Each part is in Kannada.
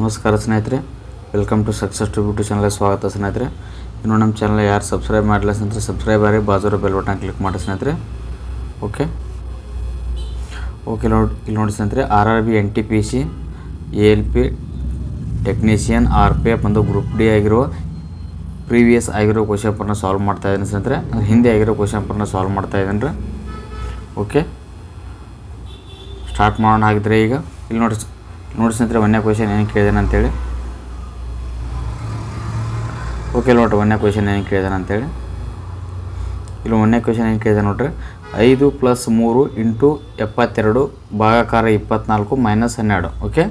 ನಮಸ್ಕಾರ ಸ್ನೇಹಿತರೆ ವೆಲ್ಕಮ್ ಟು ಸಕ್ಸಸ್ ಟ್ರಿಬ್ಯೂಟಿ ಚಾನಲ್ಗೆ ಸ್ವಾಗತ ಸ್ನೇಹಿತರೆ. ಇನ್ನು ನಮ್ಮ ಚಾನಲ್ ಯಾರು ಸಬ್ಸ್ಕ್ರೈಬ್ ಮಾಡಲಿಲ್ಲ ಸ್ನೇಹಿತರೆ ಸಬ್ಸ್ಕ್ರೈಬ್ ಆಗಿ ಬಾಜೂರ ಬೆಲ್ ಬಟನ್ ಕ್ಲಿಕ್ ಮಾಡಿ ಸ್ನೇಹಿತರೆ. ಓಕೆ ಓಕೆ ನೋಡಿ, ಇಲ್ಲಿ ನೋಡಿ ಸ್ನೇಹಿತರೆ R R B N T P C A L P technician R P F ಒಂದು ಗ್ರೂಪ್ ಡಿ ಆಗಿರೋ ಪ್ರೀವಿಯಸ್ ಆಗಿರೋ ಕ್ವಶನ್ ಪೇಪರ್ನ ಸಾಲ್ವ್ ಮಾಡ್ತಾ ಇದ್ದೀನಿ ಸ್ನೇಹಿತರೆ. ಹಿಂದೆ ಆಗಿರೋ ಕ್ವಶನ್ ಪೇಪರ್ನ ಸಾಲ್ವ್ ಮಾಡ್ತಾ ಇದ್ದೀನಿ ರೀ ಓಕೆ ಸ್ಟಾರ್ಟ್ ಮಾಡೋಣ ಹಾಗಿದ್ರೆ ಈಗ. ಇಲ್ಲಿ ನೋಡಿ ನೋಡಿ ಸ್ನೇಹಿತರೆ, ಒಂದನೇ ಕ್ವೆಶನ್ ಏನು ಕೇಳಿದಾನೆ ಅಂತೇಳಿ? ಓಕೆ ನೋಡ್ರಿ, ಒಂದನೇ ಕ್ವೆಶನ್ ಏನು ಕೇಳಿದಾನೆ ಅಂತೇಳಿ. ಇಲ್ಲಿ ಒಂದನೇ ಕ್ವೆಶನ್ ಏನು ಕೇಳಿದೆ ನೋಡ್ರಿ? ಐದು ಪ್ಲಸ್ ಮೂರು ಇಂಟು ಎಪ್ಪತ್ತೆರಡು ಭಾಗಾಕಾರ ಇಪ್ಪತ್ನಾಲ್ಕು ಮೈನಸ್ ಹನ್ನೆರಡು ಓಕೆ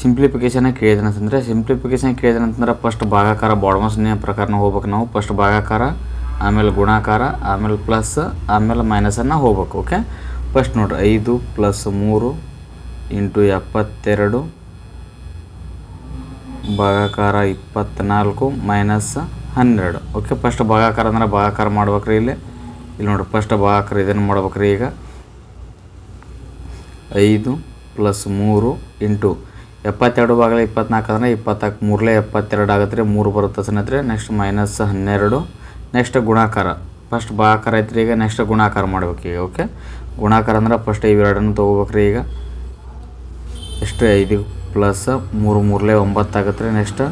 ಸಿಂಪ್ಲಿಫಿಕೇಶನ್ ಕೇಳಿದಾನೆ ಅಂತಂದರೆ ಸಿಂಪ್ಲಿಫಿಕೇಶನ್ ಕೇಳಿದಾನೆ ಅಂತಂದ್ರೆ ಫಸ್ಟ್ ಭಾಗಾಕಾರ ಬಾಡ್ಮಸ್ನೇ ಪ್ರಕಾರನ ಹೋಗ್ಬೇಕು ನಾವು. ಫಸ್ಟ್ ಭಾಗಾಕಾರ, ಆಮೇಲೆ ಗುಣಾಕಾರ, ಆಮೇಲೆ ಪ್ಲಸ್ ಆಮೇಲೆ ಮೈನಸನ್ನು ಹೋಗ್ಬೇಕು ಓಕೆ ಫಸ್ಟ್ ನೋಡ್ರಿ, ಐದು ಪ್ಲಸ್ ಮೂರು ಇಂಟು ಎಪ್ಪತ್ತೆರಡು ಭಾಗಾಕಾರ ಇಪ್ಪತ್ತ್ನಾಲ್ಕು ಮೈನಸ್ ಹನ್ನೆರಡು. ಓಕೆ ಫಸ್ಟ್ ಭಾಗಾಕಾರ ಅಂದ್ರೆ ಭಾಗಾಕಾರ ಮಾಡ್ಬೇಕ್ರಿ ಇಲ್ಲಿ. ಇಲ್ಲಿ ನೋಡಿ ಫಸ್ಟ್ ಭಾಗಾಕಾರ ಇದನ್ನು ಮಾಡ್ಬೇಕ್ರಿ ಈಗ? ಐದು ಪ್ಲಸ್ ಮೂರು ಇಂಟು ಎಪ್ಪತ್ತೆರಡು ಭಾಗಲ ಇಪ್ಪತ್ನಾಲ್ಕು ಅಂದರೆ ಇಪ್ಪತ್ನಾಲ್ಕು ಮೂರಲೇ ಎಪ್ಪತ್ತೆರಡು ಆಗುತ್ತೆ ರೀ, ಮೂರು ಬರುತ್ತೆ ಸ್ನೇಹಿತರೆ. ನೆಕ್ಸ್ಟ್ ಮೈನಸ್ ಹನ್ನೆರಡು. ನೆಕ್ಸ್ಟ್ ಗುಣಾಕಾರ. ಫಸ್ಟ್ ಭಾಗಾಕಾರ ಐತ್ರಿ ಈಗ ನೆಕ್ಸ್ಟ್ ಗುಣಾಕಾರ ಮಾಡ್ಬೇಕು ಈಗ ಓಕೆ ಗುಣಾಕಾರ ಅಂದ್ರೆ ಫಸ್ಟ್ ಇವೆರಡನ್ನು ತೊಗೋಬೇಕ್ರಿ ಈಗ. ಎಷ್ಟು ಐದು ಪ್ಲಸ್ ಮೂರು ಮೂರಲೇ ಒಂಬತ್ತು ಆಗುತ್ತೆ ರೀ ನೆಕ್ಸ್ಟ್.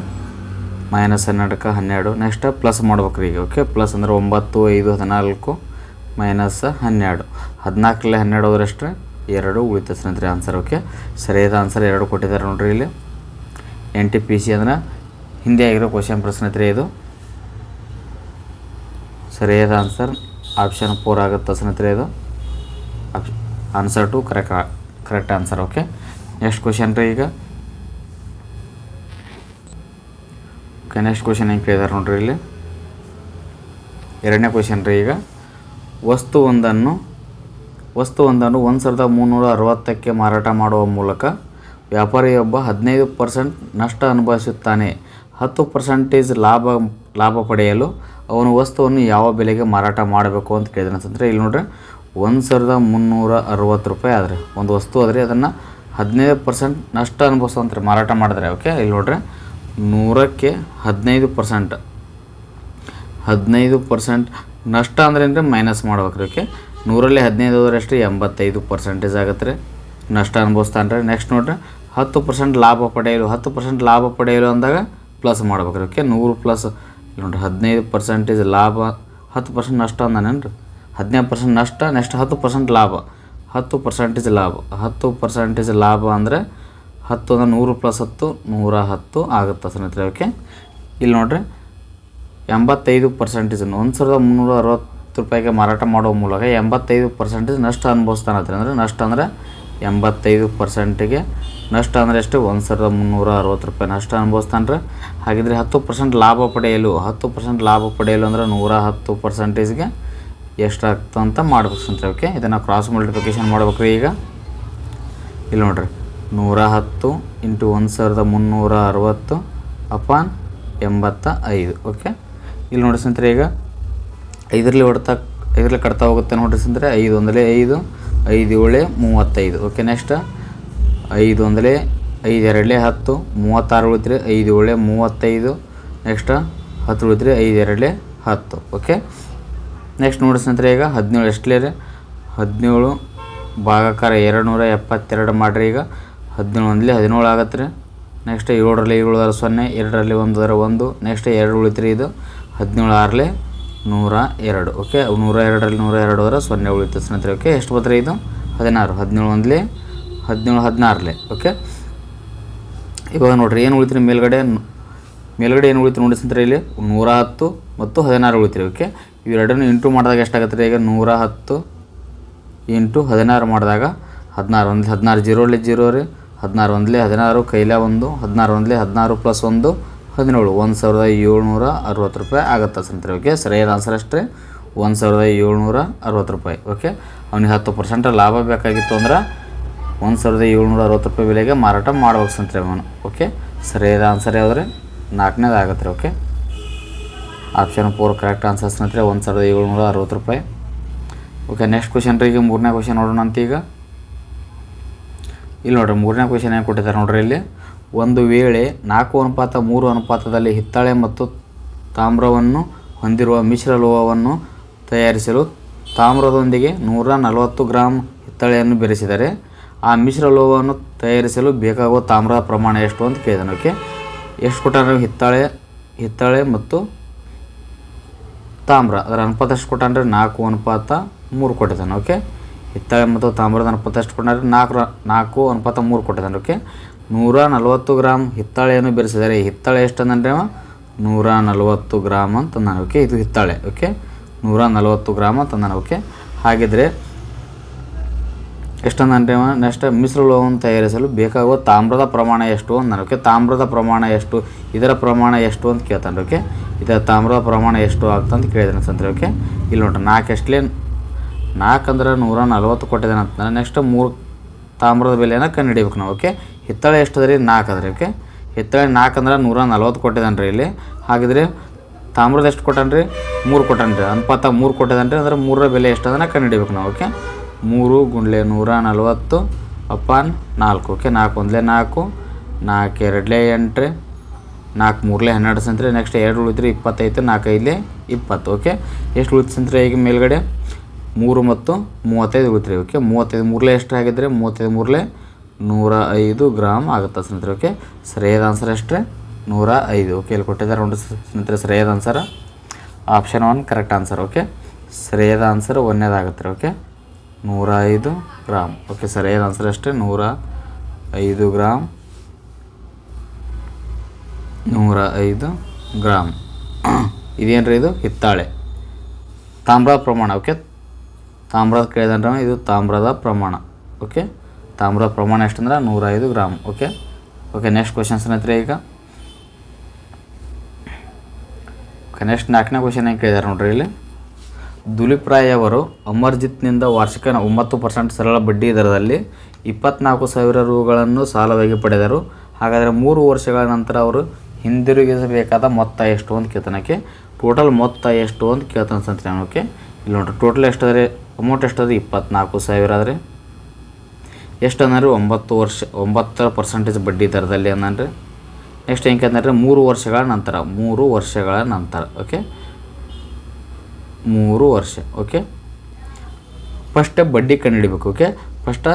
ಮೈನಸ್ ಹನ್ನೆರಡಕ್ಕೆ ಹನ್ನೆರಡು. ನೆಕ್ಸ್ಟ್ ಪ್ಲಸ್ ಮಾಡ್ಬೇಕ್ರಿ ಈಗ ಓಕೆ ಪ್ಲಸ್ ಅಂದ್ರೆ ಒಂಬತ್ತು, ಐದು, ಹದಿನಾಲ್ಕು ಮೈನಸ್ ಹನ್ನೆರಡು. ಹದಿನಾಲ್ಕಲ್ಲೇ ಹನ್ನೆರಡು ಹೋದ್ರಷ್ಟು ಎರಡು ಉಳಿತದೆ ಸ್ನೇಹಿತರೆ ಆನ್ಸರ್ ಓಕೆ ಸರಿಯಾದ ಆನ್ಸರ್ ಎರಡು ಕೊಟ್ಟಿದ್ದಾರೆ ನೋಡಿರಿ ಇಲ್ಲಿ. ಎನ್ ಟಿ ಪಿ ಸಿ ಅಂದ್ರೆ ಹಿಂದೆ ಆಗಿರೋ ಕ್ವಶನ್ ಪ್ರಶ್ನೆ ಇದು. ಸರಿಯಾದ ಆನ್ಸರ್ ಆಪ್ಷನ್ ಫೋರ್ ಆಗುತ್ತೆ ಸ್ನೇಹಿತರೆ ಇದು. Answer two correct correct answer okay next question ರೀ ಈಗ. ಓಕೆ ನೆಕ್ಸ್ಟ್ ಕ್ವಶನ್ ಹೆಂಗೆ ಕೇಳಿದಾರೆ ನೋಡ್ರಿ ಇಲ್ಲಿ. ಎರಡನೇ ಕ್ವಶನ್ ರೀ ಈಗ. ವಸ್ತು ಒಂದನ್ನು ವಸ್ತು ಒಂದನ್ನು ಒಂದು ಸಾವಿರದ ಮುನ್ನೂರ ಅರವತ್ತಕ್ಕೆ ಮಾರಾಟ ಮಾಡುವ ಮೂಲಕ ವ್ಯಾಪಾರಿಯೊಬ್ಬ ಹದಿನೈದು ಪರ್ಸೆಂಟ್ ನಷ್ಟ ಅನುಭವಿಸುತ್ತಾನೆ. ಹತ್ತು ಪರ್ಸೆಂಟೇಜ್ ಲಾಭ ಲಾಭ ಪಡೆಯಲು ಅವನು ವಸ್ತುವನ್ನು ಯಾವ ಬೆಲೆಗೆ ಮಾರಾಟ ಮಾಡಬೇಕು ಅಂತ ಕೇಳಿದ್ರೆ ಅಂತಂದರೆ ಇಲ್ಲಿ ನೋಡ್ರಿ, ಒಂದು ಸಾವಿರದ ಮುನ್ನೂರ ಅರವತ್ತು ರೂಪಾಯಿ ಆದರೆ, ಒಂದು ವಸ್ತು ಆದರೆ ಅದನ್ನು ಹದಿನೈದು ಪರ್ಸೆಂಟ್ ನಷ್ಟ ಅನುಭವಿಸ್ತಂತ್ರಿ ಮಾರಾಟ ಮಾಡಿದ್ರೆ ಓಕೆ ಇಲ್ಲಿ ನೋಡ್ರಿ, ನೂರಕ್ಕೆ ಹದಿನೈದು ಪರ್ಸೆಂಟ್ ಹದಿನೈದು ಪರ್ಸೆಂಟ್ ನಷ್ಟ ಅಂದ್ರೆ ರೀ ಮೈನಸ್ ಮಾಡ್ಬೇಕು ರೀ ಓಕೆ ನೂರಲ್ಲಿ ಹದಿನೈದು ಹೋದ್ರಷ್ಟು ಎಂಬತ್ತೈದು ಪರ್ಸೆಂಟೇಜ್ ಆಗುತ್ತೆ ರೀ ನಷ್ಟ ಅನುಭವಿಸ್ತಾನೆ ರೀ ನೆಕ್ಸ್ಟ್ ನೋಡ್ರಿ, ಹತ್ತು ಪರ್ಸೆಂಟ್ ಲಾಭ ಪಡೆಯಲು, ಹತ್ತು ಪರ್ಸೆಂಟ್ ಲಾಭ ಪಡೆಯಲು ಅಂದಾಗ ಪ್ಲಸ್ ಮಾಡ್ಬೇಕು ರೀ ಓಕೆ ನೂರು ಪ್ಲಸ್ ನೋಡ್ರಿ, ಹದಿನೈದು ಪರ್ಸೆಂಟೇಜ್ ಲಾಭ, ಹತ್ತು ಪರ್ಸೆಂಟ್ ನಷ್ಟ ಅಂದಾನೇನು ರೀ ಹದಿನೈದು ಪರ್ಸೆಂಟ್ ನಷ್ಟ ನೆಕ್ಸ್ಟ್ ಹತ್ತು ಪರ್ಸೆಂಟ್ ಲಾಭ. ಹತ್ತು ಪರ್ಸೆಂಟೇಜ್ ಲಾಭ. ಹತ್ತು ಪರ್ಸೆಂಟೇಜ್ ಲಾಭ ಅಂದರೆ ಹತ್ತು ಅಂದರೆ ನೂರು ಪ್ಲಸ್ ಹತ್ತು, ನೂರ ಹತ್ತು ಆಗುತ್ತೆ ಸ್ನೇಹಿತರೆ ಓಕೆ ಇಲ್ಲಿ ನೋಡ್ರಿ, ಎಂಬತ್ತೈದು ಪರ್ಸೆಂಟೇಜ್ ಒಂದು ಸಾವಿರದ ಮುನ್ನೂರ ಅರವತ್ತು ರೂಪಾಯಿಗೆ ಮಾರಾಟ ಮಾಡುವ ಮೂಲಕ ಎಂಬತ್ತೈದು ಪರ್ಸೆಂಟೇಜ್ ನಷ್ಟ ಅನುಭವಿಸ್ತಾನೆ ಅಂದರೆ ನಷ್ಟ ಅಂದರೆ ಎಂಬತ್ತೈದು ಪರ್ಸೆಂಟಿಗೆ ನಷ್ಟ ಅಂದರೆ ಎಷ್ಟು? ಒಂದು ಸಾವಿರದ ಮುನ್ನೂರ ಅರವತ್ತು ರೂಪಾಯಿ ನಷ್ಟ ಅನುಭವಿಸ್ತಾನೆ ಹಾಗಿದ್ರೆ ಹತ್ತು ಪರ್ಸೆಂಟ್ ಲಾಭ ಪಡೆಯಲು, ಹತ್ತು ಪರ್ಸೆಂಟ್ ಲಾಭ ಪಡೆಯಲು ಅಂದರೆ ನೂರ ಹತ್ತು ಪರ್ಸೆಂಟೇಜ್ಗೆ ಎಷ್ಟಾಗ್ತದೆ ಅಂತ ಮಾಡ್ಬೇಕು ಸ್ನೇಹಿತರೆ ಓಕೆ ಇದನ್ನು ಕ್ರಾಸ್ ಮಲ್ಟಿಪ್ಲಿಕೇಶನ್ ಮಾಡ್ಬೇಕು ರೀ ಈಗ. ಇಲ್ಲಿ ನೋಡ್ರಿ, ನೂರ ಹತ್ತು ಇಂಟು ಒಂದು ಸಾವಿರದ ಮುನ್ನೂರ ಅರವತ್ತು ಅಪಾನ್ ಎಂಬತ್ತ ಐದು ಓಕೆ ಇಲ್ಲಿ ನೋಡಿ ಸ್ನೇಹಿತರೆ ಈಗ, ಐದರಲ್ಲಿ ಹೊಡ್ತಾ, ಐದರಲ್ಲಿ ಕಡ್ತಾ ಹೋಗುತ್ತೆ ನೋಡ್ರಿ ಸ್ನೇಹಿತರೆ ಐದು ಒಂದಲೇ ಐದು ಐದು ಏಳೆ ಮೂವತ್ತೈದು ಓಕೆ ನೆಕ್ಸ್ಟ್ ಐದು ಒಂದಲೇ ಐದು, ಎರಡಲೇ ಹತ್ತು, ಮೂವತ್ತಾರು ಉಳಿದ್ರೆ ಐದು ಏಳೆ ಮೂವತ್ತೈದು ನೆಕ್ಸ್ಟ್ ಹತ್ತು ಉಳಿದ್ರೆ ಐದು, ಎರಡಲೇ ಹತ್ತು ಓಕೆ ನೆಕ್ಸ್ಟ್ ನೋಡಿ ಸ್ನೇಹಿತರೆ, ಈಗ ಹದಿನೇಳು ಎಷ್ಟಲೇ ರೀ? ಹದಿನೇಳು ಭಾಗಾಕಾರ ಎರಡು ನೂರ ಎಪ್ಪತ್ತೆರಡು ಮಾಡಿರಿ ಈಗ. ಹದಿನೇಳು ಒಂದಲಿ ಹದಿನೇಳು ಆಗತ್ತೆ ರೀ. ನೆಕ್ಸ್ಟ್ ಏಳರಲ್ಲಿ ಏಳು ಅದರ ಸೊನ್ನೆ, ಎರಡರಲ್ಲಿ ಒಂದು ಅದರ ಒಂದು ನೆಕ್ಸ್ಟ್ ಎರಡು ಉಳಿತ್ರಿ ಇದು. ಹದಿನೇಳು ಆರಲೆ ನೂರ ಎರಡು ಓಕೆ ನೂರ ಎರಡರಲ್ಲಿ ನೂರ ಎರಡು ಅದರ ಸೊನ್ನೆ ಉಳಿತು ಸ್ನೇಹಿತರೆ ಓಕೆ ಎಷ್ಟು ಬರ್ತದೆ ಇದು? ಹದಿನಾರು, ಹದಿನೇಳು ಒಂದಲಿ, ಹದಿನೇಳು ಹದಿನಾರಲೆ ಓಕೆ ಇವಾಗ ನೋಡಿರಿ, ಏನು ಉಳಿತ್ರಿ ಮೇಲ್ಗಡೆ? ಮೇಲ್ಗಡೆ ಏನು ಉಳಿತು ನೋಡಿ ಸ್ನೇಹಿತರೆ, ಇಲ್ಲಿ ನೂರ ಹತ್ತು ಮತ್ತು ಹದಿನಾರು ಉಳಿತ್ರಿ ಓಕೆ ಇವೆರಡನ್ನು ಇಂಟು ಮಾಡಿದಾಗ ಎಷ್ಟಾಗತ್ತೆ ರೀ? ಈಗ ನೂರ ಹತ್ತು ಇಂಟು ಹದಿನಾರು ಮಾಡಿದಾಗ ಹದಿನಾರು ಒಂದು ಹದಿನಾರು ಜೀರೋಲಿ ಜೀರೋ ರೀ. ಹದಿನಾರು ಒಂದಲೇ ಹದಿನಾರು, ಕೈಲೇ ಒಂದು. ಹದಿನಾರು ಒಂದಲೇ ಹದಿನಾರು ಪ್ಲಸ್ ಒಂದು, ಹದಿನೇಳು. ಒಂದು ಸಾವಿರದ ಏಳ್ನೂರ ಅರವತ್ತು ರೂಪಾಯಿ ಆಗುತ್ತೆ ಸಂತ್ರಿ. ಓಕೆ, ಸರಿಯಾದ ಆನ್ಸರ್ ಅಷ್ಟೇ. ಒಂದು ಸಾವಿರದ ಏಳ್ನೂರ ಅರವತ್ತು ರೂಪಾಯಿ. ಓಕೆ, ಅವ್ನಿಗೆ ಹತ್ತು ಪರ್ಸೆಂಟ್ ಲಾಭ ಬೇಕಾಗಿತ್ತು ಅಂದ್ರೆ ಒಂದು ಸಾವಿರದ ಏಳ್ನೂರ ಅರವತ್ತು ರೂಪಾಯಿ ಬೆಲೆಗೆ ಮಾರಾಟ ಮಾಡ್ಬೇಕು ಸಂತ್ರಿ ಅವನು. ಓಕೆ, ಸರಿಯಾದ ಆನ್ಸರ್ ಯಾವುದ್ರೆ ನಾಲ್ಕನೇದು ಆಗುತ್ತೆ ರೀ. Okay option four correct answer ಸ್ನೇಹಿತರೆ ಒಂದು ಸಾವಿರದ ಏಳ್ನೂರ ಅರವತ್ತು ರೂಪಾಯಿ. ಓಕೆ ನೆಕ್ಸ್ಟ್ ಕ್ವಶನ್ ರೀ, ಈಗ ಮೂರನೇ ಕ್ವಶನ್ ನೋಡೋಣ ಅಂತ ಈಗ. ಇಲ್ಲಿ ನೋಡ್ರಿ, ಮೂರನೇ ಕ್ವಶನ್ ಏನು ಕೊಟ್ಟಿದ್ದಾರೆ ನೋಡ್ರಿ ಇಲ್ಲಿ. ಒಂದು ವೇಳೆ ನಾಲ್ಕು ಅನುಪಾತ, ಮೂರು ಅನುಪಾತದಲ್ಲಿ ಹಿತ್ತಾಳೆ ಮತ್ತು ತಾಮ್ರವನ್ನು ಹೊಂದಿರುವ ಮಿಶ್ರ ಲೋಹವನ್ನು ತಯಾರಿಸಲು ತಾಮ್ರದೊಂದಿಗೆ ನೂರ ನಲವತ್ತು ಗ್ರಾಮ್ ಹಿತ್ತಾಳೆಯನ್ನು ಬೆರೆಸಿದರೆ ಆ ಮಿಶ್ರ ಲೋಹವನ್ನು ತಯಾರಿಸಲು ಬೇಕಾಗುವ ತಾಮ್ರದ ಪ್ರಮಾಣ ಎಷ್ಟು ಅಂತ ಕೇಳಿದಾನೆ. ಓಕೆ ಎಷ್ಟು ಕೊಟ್ಟಾರೆ? ಹಿತ್ತಾಳೆ ಹಿತ್ತಾಳೆ ಮತ್ತು ತಾಮ್ರ, ಅದರ ಅನುಪಾತ ಎಷ್ಟು ಕೊಟ್ಟಾನ್ರಿ ನಾಲ್ಕು ಅನುಪಾತ ಮೂರು ಕೊಟ್ಟಿದ್ದಾನೆ ಓಕೆ ಹಿತ್ತಾಳೆ ಮತ್ತು ತಾಮ್ರದ ಅನುಪಾತ ಎಷ್ಟು ಕೊಟ್ಟಾನ್ರಿ ನಾಲ್ಕು ನಾಲ್ಕು ಅನುಪಾತ ಮೂರು ಕೊಟ್ಟಿದ್ದಾನೆ ಓಕೆ ನೂರ ನಲವತ್ತು ಗ್ರಾಮ್ ಹಿತ್ತಾಳೆಯನ್ನು ಬೆರೆಸಿದ್ದಾರೆ ಹಿತ್ತಾಳೆ ಎಷ್ಟು ಅಂದ್ರೆ ನೂರ ನಲವತ್ತು ಗ್ರಾಮ್ ಅಂತ ನಾನು ಓಕೆ ಇದು ಹಿತ್ತಾಳೆ ಓಕೆ ನೂರ ನಲವತ್ತು ಗ್ರಾಮ್ ಅಂತ ನಾನು ಓಕೆ ಹಾಗಿದ್ರೆ ಎಷ್ಟಂದ್ರೆ ನೆಕ್ಸ್ಟ್ ಮಿಶ್ರ ಲೋಹವನ್ನು ತಯಾರಿಸಲು ಬೇಕಾಗುವ ತಾಮ್ರದ ಪ್ರಮಾಣ ಎಷ್ಟು ಅಂತ ಓಕೆ, ತಾಮ್ರದ ಪ್ರಮಾಣ ಎಷ್ಟು, ಇದರ ಪ್ರಮಾಣ ಎಷ್ಟು ಅಂತ ಕೇಳ್ತಾನೆ, ಓಕೆ? ಇದರ ತಾಮ್ರದ ಪ್ರಮಾಣ ಎಷ್ಟು ಆಗ್ತಂತ ಕೇಳಿದಾನೆ ಸಂತ್ರಿ, ಓಕೆ? ಇಲ್ಲಿ ನೋಡ್ರಿ, ನಾಲ್ಕು ಎಷ್ಟಲೇ, ನಾಲ್ಕು ಅಂದ್ರೆ ನೂರ ನಲ್ವತ್ತು ಕೊಟ್ಟಿದ್ದಾನೆ ಅಂತ ನೆಕ್ಸ್ಟ್ ಮೂರು ತಾಮ್ರದ ಬೆಲೆಯನ್ನು ಕಂಡುಹಿಡಿಬೇಕು ನಾವು, ಓಕೆ? ಹಿತ್ತಾಳೆ ರೀ ನಾಲ್ಕು ಅದ್ರಿ, ಓಕೆ? ಹಿತ್ತಾಳೆ ನಾಲ್ಕು ಅಂದ್ರೆ ನೂರ ನಲ್ವತ್ತು ಕೊಟ್ಟಿದ್ದಾನೆ ರೀ ಇಲ್ಲಿ. ಹಾಗಿದ್ರೆ ತಾಮ್ರದ ಎಷ್ಟು ಕೊಟ್ಟಾನ ರೀ ಮೂರು ಕೊಟ್ಟಾನ ರೀ ಅನುಪಾತ ಮೂರು ಕೊಟ್ಟಿದ್ದಾನೆ ರೀ, ಅಂದ್ರೆ ಮೂರರ ಬೆಲೆ ಎಷ್ಟು ಅದನ್ನು ಕಂಡುಹಿಡಿಬೇಕು ನಾವು, ಓಕೆ? ಮೂರು ಗುಂಡ್ಲೆ ನೂರ ನಲ್ವತ್ತು, ಅಪಾನ್ ನಾಲ್ಕು. ಓಕೆ, ನಾಲ್ಕು, ಒಂದಲೇ ನಾಲ್ಕು ನಾಲ್ಕು, ಎರಡಲೇ ಎಂಟ್ರೆ, ನಾಲ್ಕು, ಮೂರಲೇ ಹನ್ನೆರಡು ಸಂತ್ರಿ ನೆಕ್ಸ್ಟ್ ಎರಡು ಉಳಿದ್ರೆ ಇಪ್ಪತ್ತೈದು, ನಾಲ್ಕು, ಐದಲೇ ಇಪ್ಪತ್ತು. ಓಕೆ, ಎಷ್ಟು ಉಳಿತು ಸಂತ್ರಿ ಈಗ ಮೇಲ್ಗಡೆ? ಮೂರು ಮತ್ತು ಮೂವತ್ತೈದು ಉಳಿತ್ರಿ. ಓಕೆ, ಮೂವತ್ತೈದು ಮೂರಲೇ ಎಷ್ಟು ಆಗಿದ್ರೆ ಮೂವತ್ತೈದು ಮೂರಲೇ ನೂರ ಐದು ಗ್ರಾಮ್ ಆಗುತ್ತೆ ಸ್ನೇಹಿತರೆ ಓಕೆ, ಸರಿಯಾದ ಆನ್ಸರ್ ಎಷ್ಟ್ರೆ? ನೂರ ಐದು. ಓಕೆ, ಇಲ್ಲಿ ಕೊಟ್ಟಿದ್ದಾರೆ ಒಂದು ಸ್ನೇಹಿತರೆ ಸರಿಯಾದ answer. Option one correct answer. Okay, ಸರಿಯಾದ ಆನ್ಸರ್ ಒಂದೇದಾಗುತ್ತೆ ಓಕೆ ನೂರ ಐದು ಗ್ರಾಮ್ ಓಕೆ ಸರಿಯಾದ ಆನ್ಸರ್ ಅಷ್ಟೇ? ನೂರ ಐದು ಗ್ರಾಮ್. ನೂರ ಐದು ಗ್ರಾಮ್. ಇದೇನು ರೀ ಇದು? ಹಿತ್ತಾಳೆ. ತಾಮ್ರದ ಪ್ರಮಾಣ ಓಕೆ ತಾಮ್ರದ ಕೇಳಿದ್ರೆ ಇದು ತಾಮ್ರದ ಪ್ರಮಾಣ ಓಕೆ ತಾಮ್ರದ ಪ್ರಮಾಣ ಎಷ್ಟಂದ್ರೆ? ನೂರ ಐದು gram okay okay next questions ಸ್ನೇಹಿತರೆ ಈಗ? ನೆಕ್ಸ್ಟ್ ನಾಲ್ಕನೇ ಕ್ವಶನ್ ಏನು ಕೇಳಿದಾರೆ ನೋಡ್ರಿ ಇಲ್ಲಿ? ದುಲೀಪ್ ರಾಯ್ ಅವರು ಅಮರ್ಜಿತ್ನಿಂದ ವಾರ್ಷಿಕ ಒಂಬತ್ತು ಪರ್ಸೆಂಟ್ ಸರಳ ಬಡ್ಡಿ ದರದಲ್ಲಿ ಇಪ್ಪತ್ನಾಲ್ಕು ಸಾವಿರ ರೂಗಳನ್ನು ಸಾಲವಾಗಿ ಪಡೆದರು. ಹಾಗಾದರೆ ಮೂರು ವರ್ಷಗಳ ನಂತರ ಅವರು ಹಿಂದಿರುಗಿಸಬೇಕಾದ ಮೊತ್ತ ಎಷ್ಟು ಅಂತ ಕೇಳ್ತಾನಕ್ಕೆ ಟೋಟಲ್ ಮೊತ್ತ ಎಷ್ಟು ಅಂತ ಕೇಳ್ತಾನೆ ಸಂತ ಓಕೆ ಇಲ್ಲಿ ನೋಡ್ರಿ, ಟೋಟಲ್ ಎಷ್ಟು ಅದ ಅಮೌಂಟ್ ಎಷ್ಟು ಅದ ಇಪ್ಪತ್ನಾಲ್ಕು ಸಾವಿರ ಆದರೆ. ಎಷ್ಟು ಒಂಬತ್ತು ವರ್ಷ, ಒಂಬತ್ತರ ಪರ್ಸೆಂಟೇಜ್ ಬಡ್ಡಿ ದರದಲ್ಲಿ ಅಂದ್ರೆ ನೆಕ್ಸ್ಟ್ ಹೆಂಗೆ ಅಂದರೆ ಮೂರು ವರ್ಷಗಳ ನಂತರ, ಮೂರು ವರ್ಷಗಳ ನಂತರ ಓಕೆ ಮೂರು ವರ್ಷ ಓಕೆ ಫಸ್ಟ್ ಬಡ್ಡಿ ಕಂಡು ಹಿಡಿಬೇಕು ಓಕೆ ಫಸ್ಟ್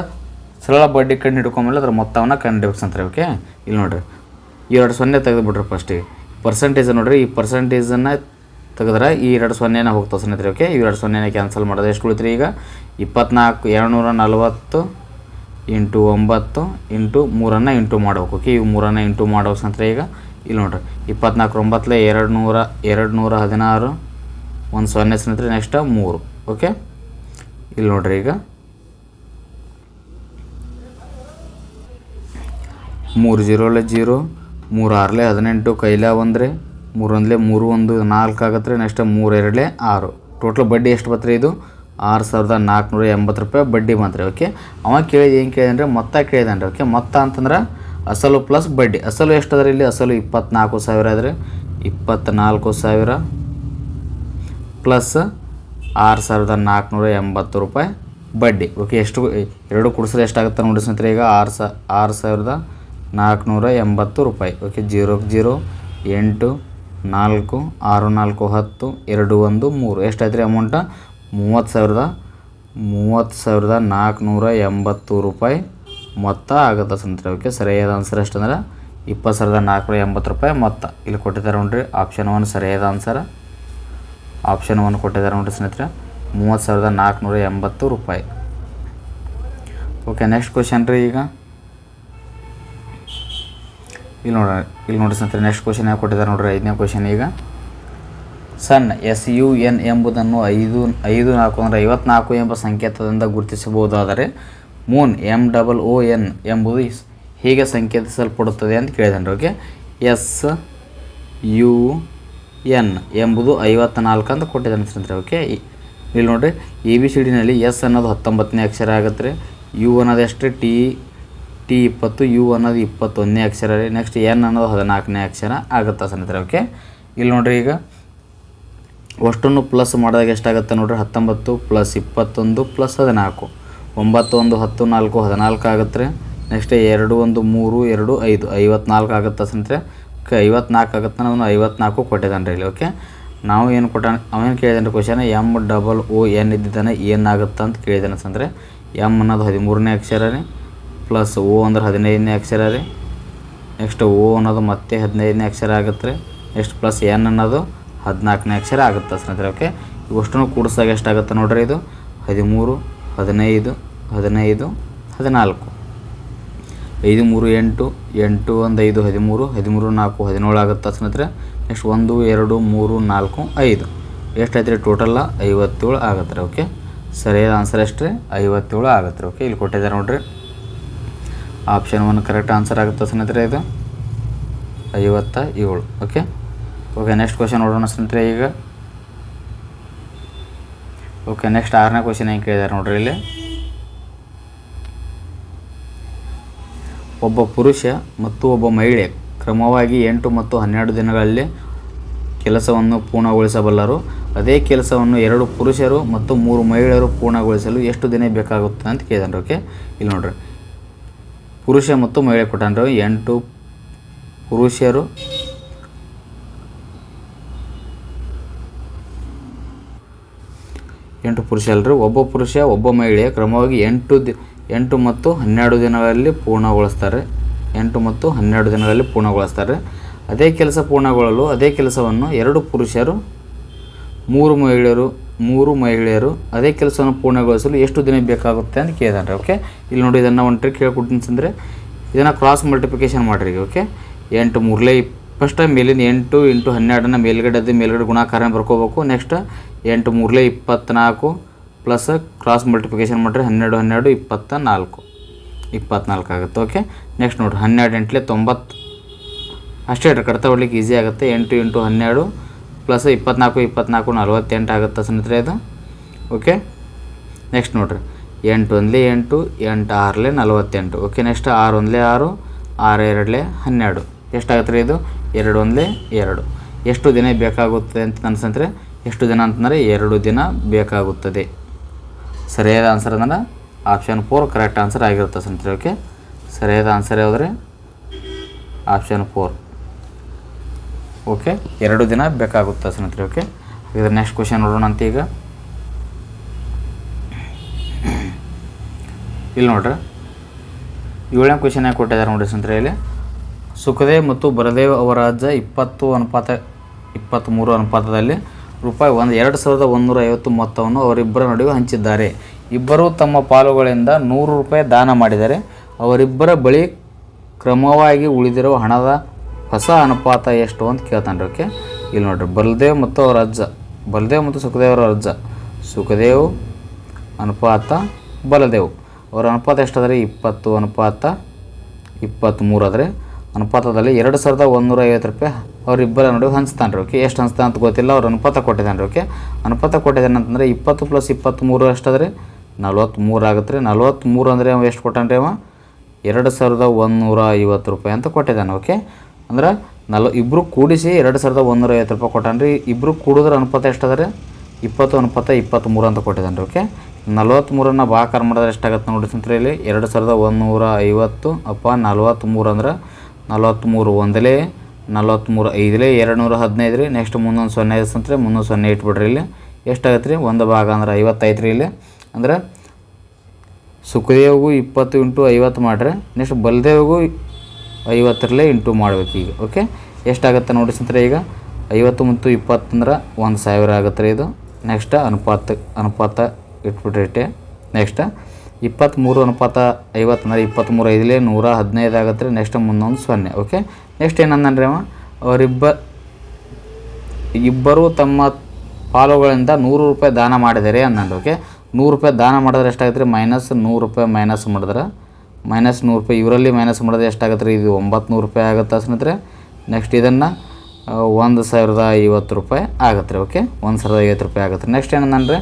ಸರಳ ಬಡ್ಡಿ ಕಂಡು ಅದರ ಅದ್ರ ಮೊತ್ತವನ್ನು ಕಂಡು ಹಿಡಿಬೇಕು ಅಂತಾರೆ ಓಕೆ ಇಲ್ಲಿ ನೋಡಿರಿ ಎರಡು ಸೊನ್ನೆ ತೆಗೆದುಬಿಟ್ರಿ ಫಸ್ಟಿಗೆ ಪರ್ಸೆಂಟೇಜ್ ನೋಡಿರಿ, ಈ ಪರ್ಸೆಂಟೇಜನ್ನು ತೆಗೆದ್ರೆ ಈ ಎರಡು ಸೊನ್ನೆನ ಹೋಗ್ತಾವೆ ಸ್ನೇಹಿತರೆ ಓಕೆ ಈ ಎರಡು ಸೊನ್ನೆನ ಕ್ಯಾನ್ಸಲ್ ಮಾಡೋದು ಎಷ್ಟು ಉಳಿತ್ರಿ ಈಗ? ಇಪ್ಪತ್ನಾಲ್ಕು, ಎರಡುನೂರ ನಲ್ವತ್ತು ಇಂಟು ಒಂಬತ್ತು ಇಂಟು ಮೂರನ್ನು ಇಂಟು ಮಾಡ್ಬೇಕು ಓಕೆ ಇವು ಮೂರನ್ನು ಇಂಟು ಮಾಡೋ ಸ್ನೇಹಿತರೆ ಈಗ, ಇಲ್ಲಿ ನೋಡ್ರಿ, ಇಪ್ಪತ್ನಾಲ್ಕು, ಒಂಬತ್ತಲೆ ಎರಡು ನೂರ ಎರಡು ನೂರ ಹದಿನಾರು ಒಂದು ಸೊನ್ನೆ ಸ್ನೇಹಿತರೆ ನೆಕ್ಸ್ಟ್ ಮೂರು. ಓಕೆ ಇಲ್ಲಿ ನೋಡ್ರಿ ಈಗ. ಮೂರು ಜೀರೋಲೆ ಜೀರೋ, ಮೂರು ಆರಲೆ ಹದಿನೆಂಟು, ಕೈಲ ಒಂದ್ರೆ ಒಂದ್ಲೆ ಮೂರು ಒಂದು, ನಾಲ್ಕು ಆಗತ್ತೆ ನೆಕ್ಸ್ಟ್ ಮೂರು ಆರು. ಟೋಟಲ್ ಬಡ್ಡಿ ಎಷ್ಟು ಬತ್ರಿ ಇದು? ಆರು ಸಾವಿರದ ನಾಲ್ಕುನೂರ ಎಂಬತ್ತು ರೂಪಾಯಿ ಬಡ್ಡಿ ಬಂತ್ರಿ ಓಕೆ ಅವ ಕೇಳಿದ ಏನು ಕೇಳಿದ್ರೆ ಮೊತ್ತ ಕೇಳಿದಾನೆ ಓಕೆ ಮೊತ್ತ ಅಂತಂದ್ರೆ ಅಸಲು ಪ್ಲಸ್ ಬಡ್ಡಿ. ಅಸಲು ಎಷ್ಟು ಇಲ್ಲಿ? ಅಸಲು ಇಪ್ಪತ್ತ್ನಾಲ್ಕು ಸಾವಿರ ಆದರೆ ಇಪ್ಪತ್ತ್ನಾಲ್ಕು ಸಾವಿರ. ಪ್ಲಸ್ ಆರು ಸಾವಿರದ ನಾಲ್ಕುನೂರ ಎಂಬತ್ತು ರೂಪಾಯಿ ಬಡ್ಡಿ. ಓಕೆ, ಎಷ್ಟು, ಎರಡು ಕುಡಿಸಿದ್ರೆ ಎಷ್ಟಾಗುತ್ತೆ ನೋಡಿ ಸ್ನೇಹಿತರೆ, ಈಗ ಆರು ಸ, ಆರು ಸಾವಿರದ ನಾಲ್ಕುನೂರ ಎಂಬತ್ತು ರೂಪಾಯಿ. ಓಕೆ, ಜೀರೋ ಜೀರೋ, ಎಂಟು, ನಾಲ್ಕು, ಆರು, ನಾಲ್ಕು, ಹತ್ತು, ಎರಡು, ಒಂದು, ಮೂರು. ಎಷ್ಟಾಯ್ತು ರೀ ಅಮೌಂಟ ಮೂವತ್ತು ಸಾವಿರದ ಮೂವತ್ತು ಸಾವಿರದ ನಾಲ್ಕುನೂರ ಎಂಬತ್ತು ರೂಪಾಯಿ ಮೊತ್ತ ಆಗುತ್ತೆ ಸ್ನೇಹಿತರೆ. ಓಕೆ, ಸರಿಯಾದ ಆನ್ಸರ್ ಎಷ್ಟಂದ್ರೆ, ಇಪ್ಪತ್ತು ಸಾವಿರದ ನಾಲ್ಕುನೂರ ಎಂಬತ್ತು ರೂಪಾಯಿ ಮೊತ್ತ. ಇಲ್ಲಿ ಕೊಟ್ಟಿದ್ದಾರೆ ನೋಡ್ರಿ ಆಪ್ಷನ್ ಒನ್ ಸರಿಯಾದ ಆನ್ಸರ್ ಆಪ್ಷನ್ ಕೊಟ್ಟಿದ್ದಾರೆ ನೋಡಿರಿ ಸ್ನೇಹಿತರೆ. ಮೂವತ್ತು ಸಾವಿರದ ನಾಲ್ಕುನೂರ ಎಂಬತ್ತು ರೂಪಾಯಿ. ಓಕೆ ನೆಕ್ಸ್ಟ್ ಕ್ವಶನ್ ರೀ ಈಗ. ಇಲ್ಲಿ ನೋಡ್ರಿ, ಇಲ್ಲಿ ನೋಡಿ ಸ್ನೇಹಿತರೆ ನೆಕ್ಸ್ಟ್ ಕ್ವಶನ್ ಯಾವ ಕೊಟ್ಟಿದ್ದಾರೆ ನೋಡ್ರಿ, ಐದನೇ ಕ್ವಶನ್ ಈಗ. ಸನ್ ಎಸ್ ಯು ಎನ್ ಎಂಬುದನ್ನು ಐದು ಐದು ನಾಲ್ಕು ಅಂದರೆ ಐವತ್ನಾಲ್ಕು ಎಂಬ ಸಂಕೇತದಿಂದ ಗುರುತಿಸಬಹುದಾದರೆ, moon M double O N ಎಂಬುದು ಹೇಗೆ ಹೀಗೆ ಸಂಕೇತಿಸಲ್ಪಡುತ್ತದೆ ಅಂತ ಕೇಳಿದಾನೆ ಓಕೆ ಎಸ್ ಯು ಎನ್ ಎಂಬುದು ಐವತ್ನಾಲ್ಕು ಅಂತ ಕೊಟ್ಟಿದ್ದಾನೆ ಸ್ನೇಹಿತರೆ ಓಕೆ ಇಲ್ಲಿ ನೋಡಿರಿ ಎ ಬಿ ಸಿ ಡಿನಲ್ಲಿ ಎಸ್ ಅನ್ನೋದು ಹತ್ತೊಂಬತ್ತನೇ ಅಕ್ಷರ ಆಗುತ್ತೆ ರೀ. ಯು ಅನ್ನೋದು ಎಷ್ಟು ಟಿ ಟಿ ಇಪ್ಪತ್ತು ಯು ಅನ್ನೋದು ಇಪ್ಪತ್ತೊಂದನೇ ಅಕ್ಷರ ರೀ. ನೆಕ್ಸ್ಟ್ ಎನ್ ಅನ್ನೋದು ಹದಿನಾಲ್ಕನೇ ಅಕ್ಷರ ಆಗುತ್ತೆ ಸ್ನೇಹಿತರೆ ಓಕೆ ಇಲ್ಲಿ ನೋಡಿರಿ ಈಗ ಅಷ್ಟನ್ನು ಪ್ಲಸ್ ಮಾಡಿದಾಗ ಎಷ್ಟಾಗುತ್ತೆ ನೋಡ್ರಿ? ಹತ್ತೊಂಬತ್ತು ಪ್ಲಸ್ ಇಪ್ಪತ್ತೊಂದು ಪ್ಲಸ್ ಹದಿನಾಲ್ಕು. ಒಂಬತ್ತು ಒಂದು ಹತ್ತು, ನಾಲ್ಕು, ಹದಿನಾಲ್ಕು ಆಗುತ್ತೆ ರೀ. ನೆಕ್ಸ್ಟ್ ಎರಡು, ಒಂದು, ಮೂರು, ಎರಡು, ಐದು. ಐವತ್ನಾಲ್ಕು ಆಗುತ್ತೆ ಸ್ನೇಹಿತರೆ. ಐವತ್ನಾಲ್ಕು ಆಗುತ್ತೆ ಅವನು ಐವತ್ನಾಲ್ಕು ಕೊಟ್ಟಿದ್ದಾನೆ ರೀ ಇಲ್ಲಿ ಓಕೆ ನಾವು ಏನು ಕೊಟ್ಟ ಅವನೇನು ಕೇಳಿದಾನೆ question M double O N ಇದ್ದಿದ್ದಾನೆ ಏನಾಗುತ್ತೆ ಅಂತ ಕೇಳಿದ್ದಾನೆ ಅಂತಂದರೆ ಎಂ ಅನ್ನೋದು ಹದಿಮೂರನೇ ಅಕ್ಷರ ರೀ ಪ್ಲಸ್ ಓ ಅಂದ್ರೆ ಹದಿನೈದನೇ ಅಕ್ಷರ ರೀ. ನೆಕ್ಸ್ಟ್ ಓ ಅನ್ನೋದು ಮತ್ತೆ ಹದಿನೈದನೇ ಅಕ್ಷರ ಆಗುತ್ತೆ ರೀ. ನೆಕ್ಸ್ಟ್ ಪ್ಲಸ್ ಎನ್ ಅನ್ನೋದು ಹದಿನಾಲ್ಕನೇ ಅಕ್ಷರ ಆಗುತ್ತೆ ಸ್ನೇಹಿತರೆ ಓಕೆ ಇವಷ್ಟನ್ನು ಕೂಡಿಸಿದಾಗ ಎಷ್ಟಾಗುತ್ತೆ ನೋಡ್ರಿ ಇದು? ಹದಿಮೂರು, ಹದಿನೈದು ಹದಿನೈದು, ಹದಿನಾಲ್ಕು. ಐದು ಮೂರು ಎಂಟು ಎಂಟು ಒಂದು ಐದು ಹದಿಮೂರು ಹದಿಮೂರು ನಾಲ್ಕು ಹದಿನೇಳು ಆಗುತ್ತೆ ಸ್ನೇಹಿತರೆ? ನೆಕ್ಸ್ಟ್ ಒಂದು, ಎರಡು, ಮೂರು, ನಾಲ್ಕು, ಐದು. ಎಷ್ಟಾಯ್ತು ರೀ ಟೋಟಲ್ಲ ಐವತ್ತೇಳು ಆಗತ್ತೆ ರೀ ಓಕೆ ಸರಿಯಾದ ಆನ್ಸರ್ ಎಷ್ಟು ರೀ ಐವತ್ತೇಳು ಆಗತ್ತೆ ರೀ ಓಕೆ ಇಲ್ಲಿ ಕೊಟ್ಟಿದ್ದಾರೆ ನೋಡಿರಿ. ಆಪ್ಷನ್ ಒನ್ ಕರೆಕ್ಟ್ ಆನ್ಸರ್ ಆಗುತ್ತೆ ಸ್ನೇಹಿತರೆ ಇದು? ಐವತ್ತ ಏಳು ಓಕೆ ಓಕೆ ನೆಕ್ಸ್ಟ್ ಕ್ವಶನ್ ನೋಡೋಣ ಸ್ನೇಹಿತರೆ ಈಗ. ಓಕೆ ನೆಕ್ಸ್ಟ್ ಆರನೇ ಕ್ವಶನ್ ಹೆಂಗೆ ಕೇಳಿದ್ದಾರೆ ನೋಡ್ರಿ ಇಲ್ಲಿ? ಒಬ್ಬ ಪುರುಷ ಮತ್ತು ಒಬ್ಬ ಮಹಿಳೆ. ಕ್ರಮವಾಗಿ ಎಂಟು ಮತ್ತು ಹನ್ನೆರಡು ದಿನಗಳಲ್ಲಿ ಕೆಲಸವನ್ನು ಪೂರ್ಣಗೊಳಿಸಬಲ್ಲರು. ಅದೇ ಕೆಲಸವನ್ನು ಎರಡು ಪುರುಷರು ಮತ್ತು ಮೂರು ಮಹಿಳೆಯರು ಪೂರ್ಣಗೊಳಿಸಲು ಎಷ್ಟು ದಿನ ಬೇಕಾಗುತ್ತೆ ಅಂತ ಕೇಳಿದ್ರು ಓಕೆ ಇಲ್ಲಿ ನೋಡ್ರಿ. ಪುರುಷ ಮತ್ತು ಮಹಿಳೆ ಕೊಟ್ಟಂದ್ರು ಎಂಟು ಪುರುಷರು ಎಂಟು ಪುರುಷ ಅಲ್ಲರು ಒಬ್ಬ ಪುರುಷ, ಒಬ್ಬ ಮಹಿಳೆ. ಕ್ರಮವಾಗಿ ಎಂಟು ದಿ ಎಂಟು ಮತ್ತು ಹನ್ನೆರಡು ದಿನಗಳಲ್ಲಿ ಪೂರ್ಣಗೊಳಿಸ್ತಾರೆ. ಎಂಟು ಮತ್ತು ಹನ್ನೆರಡು ದಿನಗಳಲ್ಲಿ ಪೂರ್ಣಗೊಳಿಸ್ತಾರೆ. ಅದೇ ಕೆಲಸ ಪೂರ್ಣಗೊಳ್ಳಲು ಅದೇ ಕೆಲಸವನ್ನು ಎರಡು ಪುರುಷರು, ಮೂರು ಮಹಿಳೆಯರು ಮೂರು ಮಹಿಳೆಯರು ಅದೇ ಕೆಲಸವನ್ನು ಪೂರ್ಣಗೊಳಿಸಲು ಎಷ್ಟು ದಿನ ಬೇಕಾಗುತ್ತೆ ಅಂತ ಕೇಳಿದಾರೆ ಓಕೆ ಇಲ್ಲಿ ನೋಡಿ ಇದನ್ನು ಒಂದು ಟ್ರಿಕ್ ಹೇಳ್ಕೊಡ್ತೀನಿ ಅಂದರೆ ಇದನ್ನು ಕ್ರಾಸ್ ಮಲ್ಟಿಪ್ಲಿಕೇಶನ್ ಮಾಡಿರಿ ಓಕೆ ಎಂಟು ಮೂರಲೇ ಫಸ್ಟ್ ಮೇಲಿನ ಎಂಟು ಇಂಟು ಹನ್ನೆರಡನ್ನ ಮೇಲ್ಗಡೆದು ಮೇಲ್ಗಡೆ ಗುಣಾಕಾರನ ಬರ್ಕೋಬೇಕು. ನೆಕ್ಸ್ಟ್ ಎಂಟು ಮೂರಲೇ ಇಪ್ಪತ್ತ್ನಾಲ್ಕು ಪ್ಲಸ್ ಕ್ರಾಸ್ ಮಲ್ಟಿಪ್ಲಿಕೇಶನ್ ಮಾಡಿದ್ರೆ ಹನ್ನೆರಡು ಹನ್ನೆರಡು, ಇಪ್ಪತ್ತ, ನಾಲ್ಕು. ಇಪ್ಪತ್ನಾಲ್ಕು ಆಗುತ್ತೆ ಓಕೆ ನೆಕ್ಸ್ಟ್ ನೋಡಿರಿ, ಹನ್ನೆರಡು ಎಂಟ್ಲೆ ತೊಂಬತ್ತು. ಅಷ್ಟೇ ರೀ ಕಡ್ತಾ ಹೊಡ್ಲಿಕ್ಕೆ ಈಸಿ ಆಗುತ್ತೆ. ಎಂಟು ಇಂಟು ಹನ್ನೆರಡು ಪ್ಲಸ್ ಇಪ್ಪತ್ನಾಲ್ಕು ಇಪ್ಪತ್ನಾಲ್ಕು, ನಲ್ವತ್ತೆಂಟು ಆಗುತ್ತೆ ಸ್ನೇಹಿತರೆ ಇದು ಓಕೆ ನೆಕ್ಸ್ಟ್ ನೋಡಿರಿ, ಎಂಟು ಒಂದಲೇ ಎಂಟು ಎಂಟು ಆರಲೆ ನಲ್ವತ್ತೆಂಟು ಓಕೆ ನೆಕ್ಸ್ಟ್ ಆರು ಒಂದಲೇ ಆರು ಆರು ಎರಡಲೆ ಹನ್ನೆರಡು. ಎಷ್ಟಾಗುತ್ತೆ ರೀ ಇದು? ಎರಡು ಒಂದಲೇ ಎರಡು. ಎಷ್ಟು ದಿನ ಬೇಕಾಗುತ್ತೆ ಅಂತ ಅನ್ಸಂದ್ರೆ ಎಷ್ಟು ದಿನ ಅಂತಂದರೆ ಎರಡು ದಿನ ಬೇಕಾಗುತ್ತದೆ. ಸರಿಯಾದ ಆನ್ಸರ್ ಅಂದ್ರೆ ಆಪ್ಷನ್ ಫೋರ್ ಕರೆಕ್ಟ್ ಆನ್ಸರ್ ಆಗಿರುತ್ತೆ ಸ್ನೇಹಿತರೆ ಓಕೆ ಸರಿಯಾದ ಆನ್ಸರ್ ಯಾವುದ್ರಿ ಆಪ್ಷನ್ ಫೋರ್ ಓಕೆ ಎರಡು ದಿನ ಬೇಕಾಗುತ್ತೆ ಸ್ನೇಹಿತರೆ ಓಕೆ ಹಾಗಾದ್ರೆ ನೆಕ್ಸ್ಟ್ ಕ್ವಶನ್ ನೋಡೋಣ ಅಂತ ಈಗ. ಇಲ್ಲಿ ನೋಡ್ರಿ. ಏಳನೇ ಕ್ವಶನ್ ಯಾಕೆ ಕೊಟ್ಟಿದ್ದಾರೆ ನೋಡಿ ಸ್ನೇಹಿತರೆ ಇಲ್ಲಿ. ಸುಖದೇವ್ ಮತ್ತು ಬರದೇವ್ ಅವರ ಇಪ್ಪತ್ತು ಅನುಪಾತ ಇಪ್ಪತ್ತ್ಮೂರು ಅನುಪಾತದಲ್ಲಿ ರೂಪಾಯಿ ಒಂದು ಎರಡು ಸಾವಿರದ ಒಂದೂರ ಐವತ್ತು ಮೊತ್ತವನ್ನು ಅವರಿಬ್ಬರ ನಡುವೆ ಹಂಚಿದ್ದಾರೆ. ಇಬ್ಬರೂ ತಮ್ಮ ಪಾಲುಗಳಿಂದ ನೂರು ರೂಪಾಯಿ ದಾನ ಮಾಡಿದರೆ ಅವರಿಬ್ಬರ ಬಳಿ ಕ್ರಮವಾಗಿ ಉಳಿದಿರುವ ಹಣದ ಹೊಸ ಅನುಪಾತ ಎಷ್ಟು ಅಂತ ಕೇಳ್ತಾನೆ ಓಕೆ. ಇಲ್ಲಿ ನೋಡ್ರಿ, ಬಲದೇವ್ ಮತ್ತು ಅವರ ಅಜ್ಜ, ಬಲದೇವ್ ಮತ್ತು ಸುಖದೇವರ ಅಜ್ಜ, ಸುಖದೇವ್ ಅನುಪಾತ, ಬಲದೇವ್. ಅವರ ಅನುಪಾತ ಎಷ್ಟಾದರೆ, ಇಪ್ಪತ್ತು ಅನುಪಾತ ಇಪ್ಪತ್ತ್ಮೂರು ಆದರೆ ಅನುಪಾತದಲ್ಲಿ ಎರಡು ಸಾವಿರದ ಒಂದೂರ ಐವತ್ತು ರೂಪಾಯಿ ಅವರಿಬ್ಬರ ನಡುವೆ ಹಂಚ್ತಾನೆ ರೀ ಓಕೆ. ಎಷ್ಟು ಹಂಚ್ತಾನೆ ಅಂತ ಗೊತ್ತಿಲ್ಲ, ಅವ್ರು ಅನುಪಾತ ಕೊಟ್ಟಿದ್ದಾನೆ ರೀ ಓಕೆ. ಅನುಪಾತ ಕೊಟ್ಟಿದ್ದಾನೆ ಅಂತಂದರೆ ಇಪ್ಪತ್ತು ಪ್ಲಸ್ ಇಪ್ಪತ್ತ್ಮೂರು ಎಷ್ಟಾದ್ರೆ ನಲ್ವತ್ತ್ಮೂರು ಆಗುತ್ತೆ ರೀ. ನಲ್ವತ್ತ್ಮೂರು ಅಂದರೆ ಅವ ಎಷ್ಟು ಕೊಟ್ಟಾನೆ ರೀ ಅವ? ಎರಡು ಸಾವಿರದ ಒಂದುನೂರ ಐವತ್ತು ರೂಪಾಯಿ ಅಂತ ಕೊಟ್ಟಿದ್ದಾನೆ ಓಕೆ. ಅಂದ್ರೆ ನಲ್ ಇಬ್ಬರು ಕೂಡಿಸಿ ಎರಡು ಸಾವಿರದ ಒಂದೂರ ಐವತ್ತು ರೂಪಾಯಿ ಕೊಟ್ಟಾನೆ ರೀ ಇಬ್ಬರು ಕೂಡಿದ್ರೆ ಅನುಪಾತ ಎಷ್ಟಾದ್ರೆ ಇಪ್ಪತ್ತು ಅನುಪಾತ ಇಪ್ಪತ್ತ್ಮೂರು ಅಂತ ಕೊಟ್ಟಿದ್ದಾನೆ ರೀ ಓಕೆ. ನಲ್ವತ್ತ್ಮೂರನ್ನು ಭಾಕಾರ ಮಾಡಿದ್ರೆ ಎಷ್ಟಾಗತ್ತೆ ನೋಡಿ ಇಲ್ಲಿ? ಎರಡು ಸಾವಿರದ ಒಂದುನೂರ ಐವತ್ತು ಅಪ್ಪ ನಲ್ವತ್ತ್ಮೂರು ಅಂದ್ರೆ ನಲ್ವತ್ತ್ಮೂರು ಒಂದಲೇ ನಲವತ್ತ್ಮೂರು ಐದಲೇ ಎರಡು ನೂರ ಹದಿನೈದು ರೀ ನೆಕ್ಸ್ಟ್ ಮುಂದೊಂದು ಸೊನ್ನೆ ಸಂತ್ರಿ ಮುಂದೊಂದು ಸೊನ್ನೆ ಇಟ್ಬಿಡ್ರಿ ಇಲ್ಲಿ. ಎಷ್ಟಾಗತ್ತೆ ರೀ ಒಂದು ಭಾಗ ಅಂದ್ರೆ ಐವತ್ತೈದು ರೀ ಇಲ್ಲಿ. ಅಂದ್ರೆ ಸುಖದೇವ್ಗೂ ಇಪ್ಪತ್ತು ಇಂಟು ಐವತ್ತು ಮಾಡಿರಿ. ನೆಕ್ಸ್ಟ್ ಬಲದೇವ್ಗೂ ಐವತ್ತರಲ್ಲೇ ಇಂಟು ಮಾಡ್ಬೇಕು ಈಗ ಓಕೆ ಎಷ್ಟಾಗತ್ತೆ ನೋಡಿ ಸಂತ್ರೆ ಈಗ. ಐವತ್ತು ಮತ್ತು ಇಪ್ಪತ್ತಂದ್ರೆ ಒಂದು ಸಾವಿರ ಆಗುತ್ತೆ ರೀ ಇದು. ನೆಕ್ಸ್ಟ್ ಅನುಪಾತ ಅನುಪಾತ ಇಟ್ಬಿಟ್ರಿಟ್ಟೆ ನೆಕ್ಸ್ಟ್ ಇಪ್ಪತ್ತ್ಮೂರು ಅನುಪಾತ ಐವತ್ತು ಅಂದರೆ ಇಪ್ಪತ್ತ್ಮೂರು ಐದಲೇ ನೂರ ಹದಿನೈದು ಆಗುತ್ತೆ ನೆಕ್ಸ್ಟ್ ಮುಂದೊಂದು ಸೊನ್ನೆ ಓಕೆ ನೆಕ್ಸ್ಟ್ ಏನಂದ್ರೆ ಅವ? ಅವರಿಬ್ಬ, ಇಬ್ಬರು ತಮ್ಮ ಪಾಲುಗಳಿಂದ ನೂರು ರೂಪಾಯಿ ದಾನ ಮಾಡಿದರೆ ಅನ್ನೋದು ಓಕೆ ನೂರು ರೂಪಾಯಿ ದಾನ ಮಾಡಿದ್ರೆ ಎಷ್ಟಾಗುತ್ತೆ ರೀ? ಮೈನಸ್ ನೂರು ರೂಪಾಯಿ ಮೈನಸ್ ಮಾಡಿದ್ರೆ. ಮೈನಸ್ ನೂರು ರೂಪಾಯಿ, ಇವರಲ್ಲಿ ಮೈನಸ್ ಮಾಡಿದ್ರೆ ಎಷ್ಟಾಗತ್ತೆ ರೀ? ಇದು ಒಂಬತ್ತು ನೂರು ರೂಪಾಯಿ ಆಗುತ್ತೆ ಸ್ನೇಹಿತರೆ. ನೆಕ್ಸ್ಟ್ ಇದನ್ನು ಒಂದು ಸಾವಿರದ ಐವತ್ತು ರೂಪಾಯಿ ಆಗುತ್ತೆ ರೀ ಓಕೆ ಒಂದು ಸಾವಿರದ ಐವತ್ತು ರೂಪಾಯಿ ಆಗುತ್ತೆ ನೆಕ್ಸ್ಟ್ ಏನಂದ್ರೆ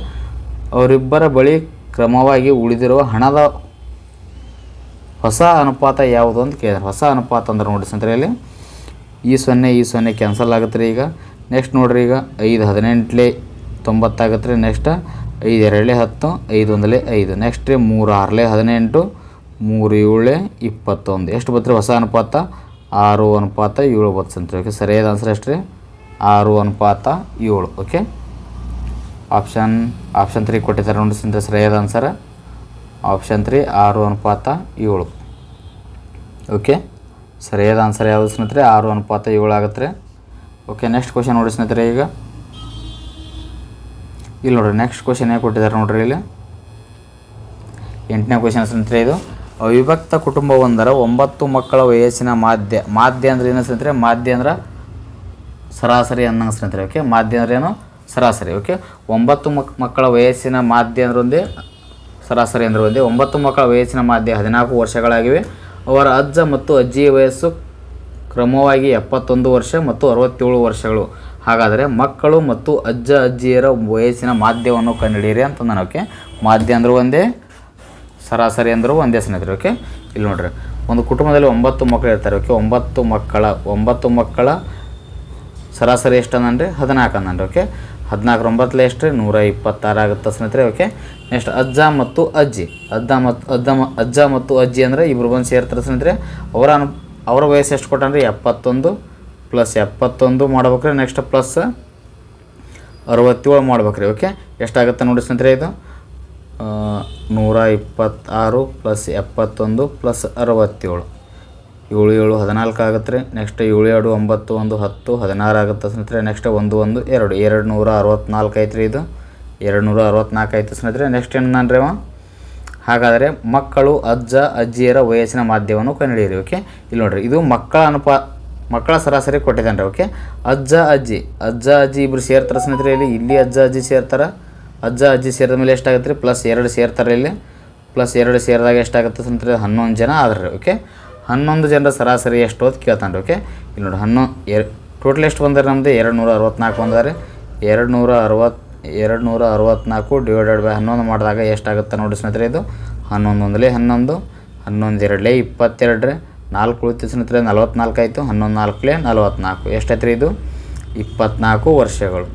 ಅವರಿಬ್ಬರ ಬಳಿ ಕ್ರಮವಾಗಿ ಉಳಿದಿರುವ ಹಣದ ಹೊಸ ಅನುಪಾತ ಯಾವುದು ಅಂತ ಕೇಳಿದ್ರೆ. ಹೊಸ ಅನುಪಾತ ಅಂದ್ರೆ ನೋಡಿ ಸ್ನೇಹಿತರೆ ಇಲ್ಲಿ ಈ ಸೊನ್ನೆ ಈ ಸೊನ್ನೆ ಕ್ಯಾನ್ಸಲ್ ಆಗುತ್ತೆ ರೀ ಈಗ. ನೆಕ್ಸ್ಟ್ ನೋಡ್ರಿ ಈಗ ಐದು ಹದಿನೆಂಟ್ಲೆ ತೊಂಬತ್ತಾಗತ್ತೆ ರೀ. ನೆಕ್ಸ್ಟ್ ಐದು ಎರಡಲೇ ಹತ್ತು, ಐದು ಒಂದಲೇ ಐದು. ನೆಕ್ಸ್ಟ್ ರೀ ಮೂರು ಆರಲೇ ಹದಿನೆಂಟು, ಮೂರು ಏಳೆ ಇಪ್ಪತ್ತೊಂದು. ಎಷ್ಟು ಬತ್ತು ಹೊಸ ಅನುಪಾತ? ಆರು ಅನುಪಾತ ಏಳು ಬತ್ತು ಸಂತ್ರಿ. ಓಕೆ ಸರಿಯಾದ ಆನ್ಸರ್ ಎಷ್ಟು ರೀ ಆರು ಅನುಪಾತ ಏಳು. ಓಕೆ ಆಪ್ಷನ್ ಆಪ್ಷನ್ ತ್ರೀ ಕೊಟ್ಟಿದ್ದಾರೆ ನೋಡಿ ಸ್ನೇಹಿತರೆ ಸರಿಯಾದ ಆನ್ಸರ್ ಆಪ್ಷನ್ ತ್ರೀ ಆರು ಅನುಪಾತ ಏಳು. ಓಕೆ ಸರಿಯಾದ ಆನ್ಸರ್ ಯಾವುದು ಸ್ನೇಹಿತರೆ? ಆರು ಅನುಪಾತ ಏಳು ಆಗುತ್ತೆ ಓಕೆ ನೆಕ್ಸ್ಟ್ ಕ್ವಶನ್ ನೋಡಿ ಸ್ನೇಹಿತರೆ ಈಗ. ಇಲ್ಲಿ ನೋಡ್ರಿ ನೆಕ್ಸ್ಟ್ ಕ್ವಶನ್ ಹೇಗೆ ಕೊಟ್ಟಿದ್ದಾರೆ ನೋಡಿರಿ ಇಲ್ಲಿ? ಎಂಟನೇ ಕ್ವಶನ್ ಸ್ನೇಹಿತರೆ ಇದು. ಅವಿಭಕ್ತ ಕುಟುಂಬವೊಂದರ ಒಂಬತ್ತು ಮಕ್ಕಳ ವಯಸ್ಸಿನ ಮಾಧ್ಯ ಮಾಧ್ಯ ಅಂದ್ರೆ ಏನು ಸ್ನೇಹಿತರೆ? ಮಾಧ್ಯ ಅಂದ್ರೆ ಸರಾಸರಿ ಅನ್ನಂಗೆ ಸ್ನೇಹಿತರೆ ಓಕೆ ಮಾಧ್ಯ ಅಂದ್ರೆ ಏನು? ಸರಾಸರಿ ಓಕೆ ಒಂಬತ್ತು ಮಕ್, ಮಕ್ಕಳ ವಯಸ್ಸಿನ ಮಾಧ್ಯ ಅಂದ್ರೊಂದೇ ಸರಾಸರಿ ಅಂದ್ರೆ ಒಂದೇ ಒಂಬತ್ತು ಮಕ್ಕಳ ವಯಸ್ಸಿನ ಮಾಧ್ಯ ಹದಿನಾಲ್ಕು ವರ್ಷಗಳಾಗಿವೆ. ಅವರ ಅಜ್ಜ ಮತ್ತು ಅಜ್ಜಿಯ ವಯಸ್ಸು ಕ್ರಮವಾಗಿ ಎಪ್ಪತ್ತೊಂದು ವರ್ಷ ಮತ್ತು ಅರವತ್ತೇಳು ವರ್ಷಗಳು. ಹಾಗಾದರೆ ಮಕ್ಕಳು ಮತ್ತು ಅಜ್ಜ, ಅಜ್ಜಿಯರ ವಯಸ್ಸಿನ ಮಾಧ್ಯವನ್ನು ಕಂಡುಹಿಡಿಯಿರಿ ಅಂತ ನಾನು ಓಕೆ ಮಾಧ್ಯ ಅಂದರೂ ಒಂದೇ, ಸರಾಸರಿ ಅಂದರೂ ಒಂದೇ ಸ್ನೇಹಿತರು ಓಕೆ ಇಲ್ಲಿ ನೋಡ್ರಿ, ಒಂದು ಕುಟುಂಬದಲ್ಲಿ ಒಂಬತ್ತು ಮಕ್ಕಳು ಇರ್ತಾರೆ ಓಕೆ ಒಂಬತ್ತು ಮಕ್ಕಳ ಒಂಬತ್ತು ಮಕ್ಕಳ ಸರಾಸರಿ ಎಷ್ಟು ಅಂದ್ರೆ ಹದಿನಾಲ್ಕು ಅಂದ್ರೆ ಓಕೆ ಹದಿನಾಲ್ಕು ಒಂಬತ್ತಲೆ ಎಷ್ಟು ರೀ? ನೂರ ಇಪ್ಪತ್ತಾರು ಆಗುತ್ತೆ ಸ್ನೇಹಿತರೆ, ಓಕೆ? ನೆಕ್ಸ್ಟ್ ಅಜ್ಜ ಮತ್ತು ಅಜ್ಜಿ. ಅಜ್ಜ ಮತ್ತು ಅಜ್ಜ ಅಜ್ಜ ಮತ್ತು ಅಜ್ಜಿ ಅಂದರೆ ಇಬ್ಬರು ಬಂದು ಸೇರ್ತಾರೆ ಸ್ನೇಹಿತರೆ. ಅವರ ಅನು ಅವರ ವಯಸ್ಸು ಎಷ್ಟು ಕೊಟ್ಟನ್ರಿ ಎಪ್ಪತ್ತೊಂದು ಪ್ಲಸ್ ಎಪ್ಪತ್ತೊಂದು ಮಾಡ್ಬೇಕ್ರಿ ನೆಕ್ಸ್ಟ್ ಪ್ಲಸ್ ಅರವತ್ತೇಳು ಮಾಡ್ಬೇಕ್ರಿ ಓಕೆ? ಎಷ್ಟಾಗುತ್ತೆ ನೋಡಿ ಸ್ನೇಹಿತರೆ ಇದು? ನೂರ ಇಪ್ಪತ್ತಾರು ಪ್ಲಸ್ ಎಪ್ಪತ್ತೊಂದು ಪ್ಲಸ್ ಅರವತ್ತೇಳು. ಏಳು ಏಳು ಹದಿನಾಲ್ಕು ಆಗುತ್ತೆ ರೀ. ನೆಕ್ಸ್ಟ್ ಏಳು ಎರಡು ಒಂಬತ್ತು ಒಂದು ಹತ್ತು ಹದಿನಾರು ಆಗುತ್ತೆ ಸ್ನೇಹಿತರೆ. ನೆಕ್ಸ್ಟ್ ಒಂದು ಒಂದು ಎರಡು. ಎರಡು ನೂರ ಅರವತ್ನಾಲ್ಕು ರೀ ಇದು. ಎರಡು ನೂರ ಅರವತ್ನಾಲ್ಕು ಐತೆ ಸ್ನೇಹಿತರೆ. ನೆಕ್ಸ್ಟ್ ಏನು ರೀ ಅವ? ಹಾಗಾದರೆ ಮಕ್ಕಳು ಅಜ್ಜ, ಅಜ್ಜಿಯರ ವಯಸ್ಸಿನ ಮಾಧ್ಯಮವನ್ನು ಕಂಡುಹಿಡಿಯಿರಿ ಓಕೆ ಇಲ್ಲಿ ನೋಡಿರಿ, ಇದು ಮಕ್ಕಳ ಅನುಪಾ, ಮಕ್ಕಳ ಸರಾಸರಿ ಕೊಟ್ಟಿದ್ದಾನೆ ರೀ ಓಕೆ ಅಜ್ಜ, ಅಜ್ಜಿ. ಅಜ್ಜ, ಅಜ್ಜಿ ಇಬ್ಬರು ಸೇರ್ತಾರೆ ಸ್ನೇಹಿತರೆ ಇಲ್ಲಿ. ಇಲ್ಲಿ ಅಜ್ಜ, ಅಜ್ಜಿ ಸೇರ್ತಾರೆ. ಅಜ್ಜ, ಅಜ್ಜಿ ಸೇರಿದ ಮೇಲೆ ಎಷ್ಟಾಗತ್ತೆ ರೀ? ಪ್ಲಸ್ ಎರಡು ಸೇರ್ತಾರೆ ಇಲ್ಲಿ. ಪ್ಲಸ್ ಎರಡು ಸೇರಿದಾಗ ಎಷ್ಟಾಗುತ್ತೆ ಸ್ನೇಹಿತರೆ? ಹನ್ನೊಂದು ಜನ ಆದ್ರೆ ರೀ ಓಕೆ ಹನ್ನೊಂದು ಜನರ ಸರಾಸರಿ ಎಷ್ಟು ಅಂತ ಕೇಳ್ತಾನೆ ರೀ ಓಕೆ ಇಲ್ಲಿ ನೋಡಿ, ಹನ್ನೊ, ಎರ್ ಟೋಟಲ್ ಎಷ್ಟು ಬಂದಾರೆ ನಮ್ಮದು ಎರಡು ನೂರ ಅರವತ್ನಾಲ್ಕು ಬಂದಾರೆ. ಎರಡು ನೂರ ಅರವತ್ತು ಎರಡು ನೂರ ಅರವತ್ನಾಲ್ಕು ಡಿವೈಡೆಡ್ ಬೈ ಹನ್ನೊಂದು ಮಾಡಿದಾಗ ಎಷ್ಟಾಗುತ್ತೆ ನೋಡಿ ಸ್ನೇಹಿತರೆ ಇದು? ಹನ್ನೊಂದು ಒಂದಲೇ ಹನ್ನೊಂದು ಹನ್ನೊಂದು ಎರಡಲೇ ಇಪ್ಪತ್ತೆರಡು ರೀ ನಾಲ್ಕು ಉಳಿತು ಸ್ನೇಹಿತರೆ ನಲ್ವತ್ನಾಲ್ಕು ಆಯಿತು, ಹನ್ನೊಂದು ನಾಲ್ಕಲೇ ನಲ್ವತ್ನಾಲ್ಕು. ರೀ ಇದು? ಇಪ್ಪತ್ನಾಲ್ಕು ವರ್ಷಗಳು.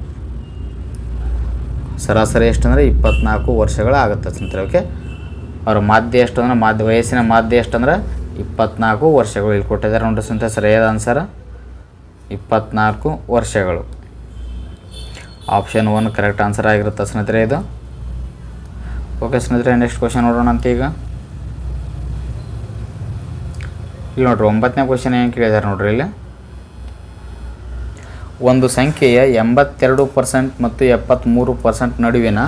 ಸರಾಸರಿ ಎಷ್ಟು ಅಂದರೆ ಇಪ್ಪತ್ನಾಲ್ಕು ವರ್ಷಗಳು ಆಗುತ್ತೆ ಸ್ನೇಹಿತರೆ ಓಕೆ ಅವ್ರ ಮಾಧ್ಯ ಎಷ್ಟು ಅಂದ್ರೆ ಮಾಧ್ಯ ವಯಸ್ಸಿನ ಮಾಧ್ಯ ಎಷ್ಟು ಅಂದ್ರೆ ಇಪ್ಪತ್ನಾಲ್ಕು ವರ್ಷಗಳು ಇಲ್ಲಿ ಕೊಟ್ಟಿದ್ದಾರೆ ನೋಡ್ರಿ ಸ್ನೇಹಿತರೆ ಸರಿಯಾದ ಆನ್ಸರ್ ಇಪ್ಪತ್ನಾಲ್ಕು ವರ್ಷಗಳು. ಆಪ್ಷನ್ ಒನ್ ಕರೆಕ್ಟ್ ಆನ್ಸರ್ ಆಗಿರುತ್ತೆ ಸ್ನೇಹಿತರೆ ಇದು. ಓಕೆ ಸ್ನೇಹಿತರೆ ನೆಕ್ಸ್ಟ್ ಕ್ವಶನ್ ನೋಡೋಣ ಅಂತ ಈಗ. ಇಲ್ಲಿ ನೋಡ್ರಿ, ಒಂಬತ್ತನೇ ಕ್ವಶನ್ ಏನು ಕೇಳಿದ್ದಾರೆ ನೋಡ್ರಿ ಇಲ್ಲಿ? ಒಂದು ಸಂಖ್ಯೆಯ ಎಂಬತ್ತೆರಡು ಪರ್ಸೆಂಟ್ ಮತ್ತು ಎಪ್ಪತ್ತ್ಮೂರು ಪರ್ಸೆಂಟ್ ನಡುವಿನ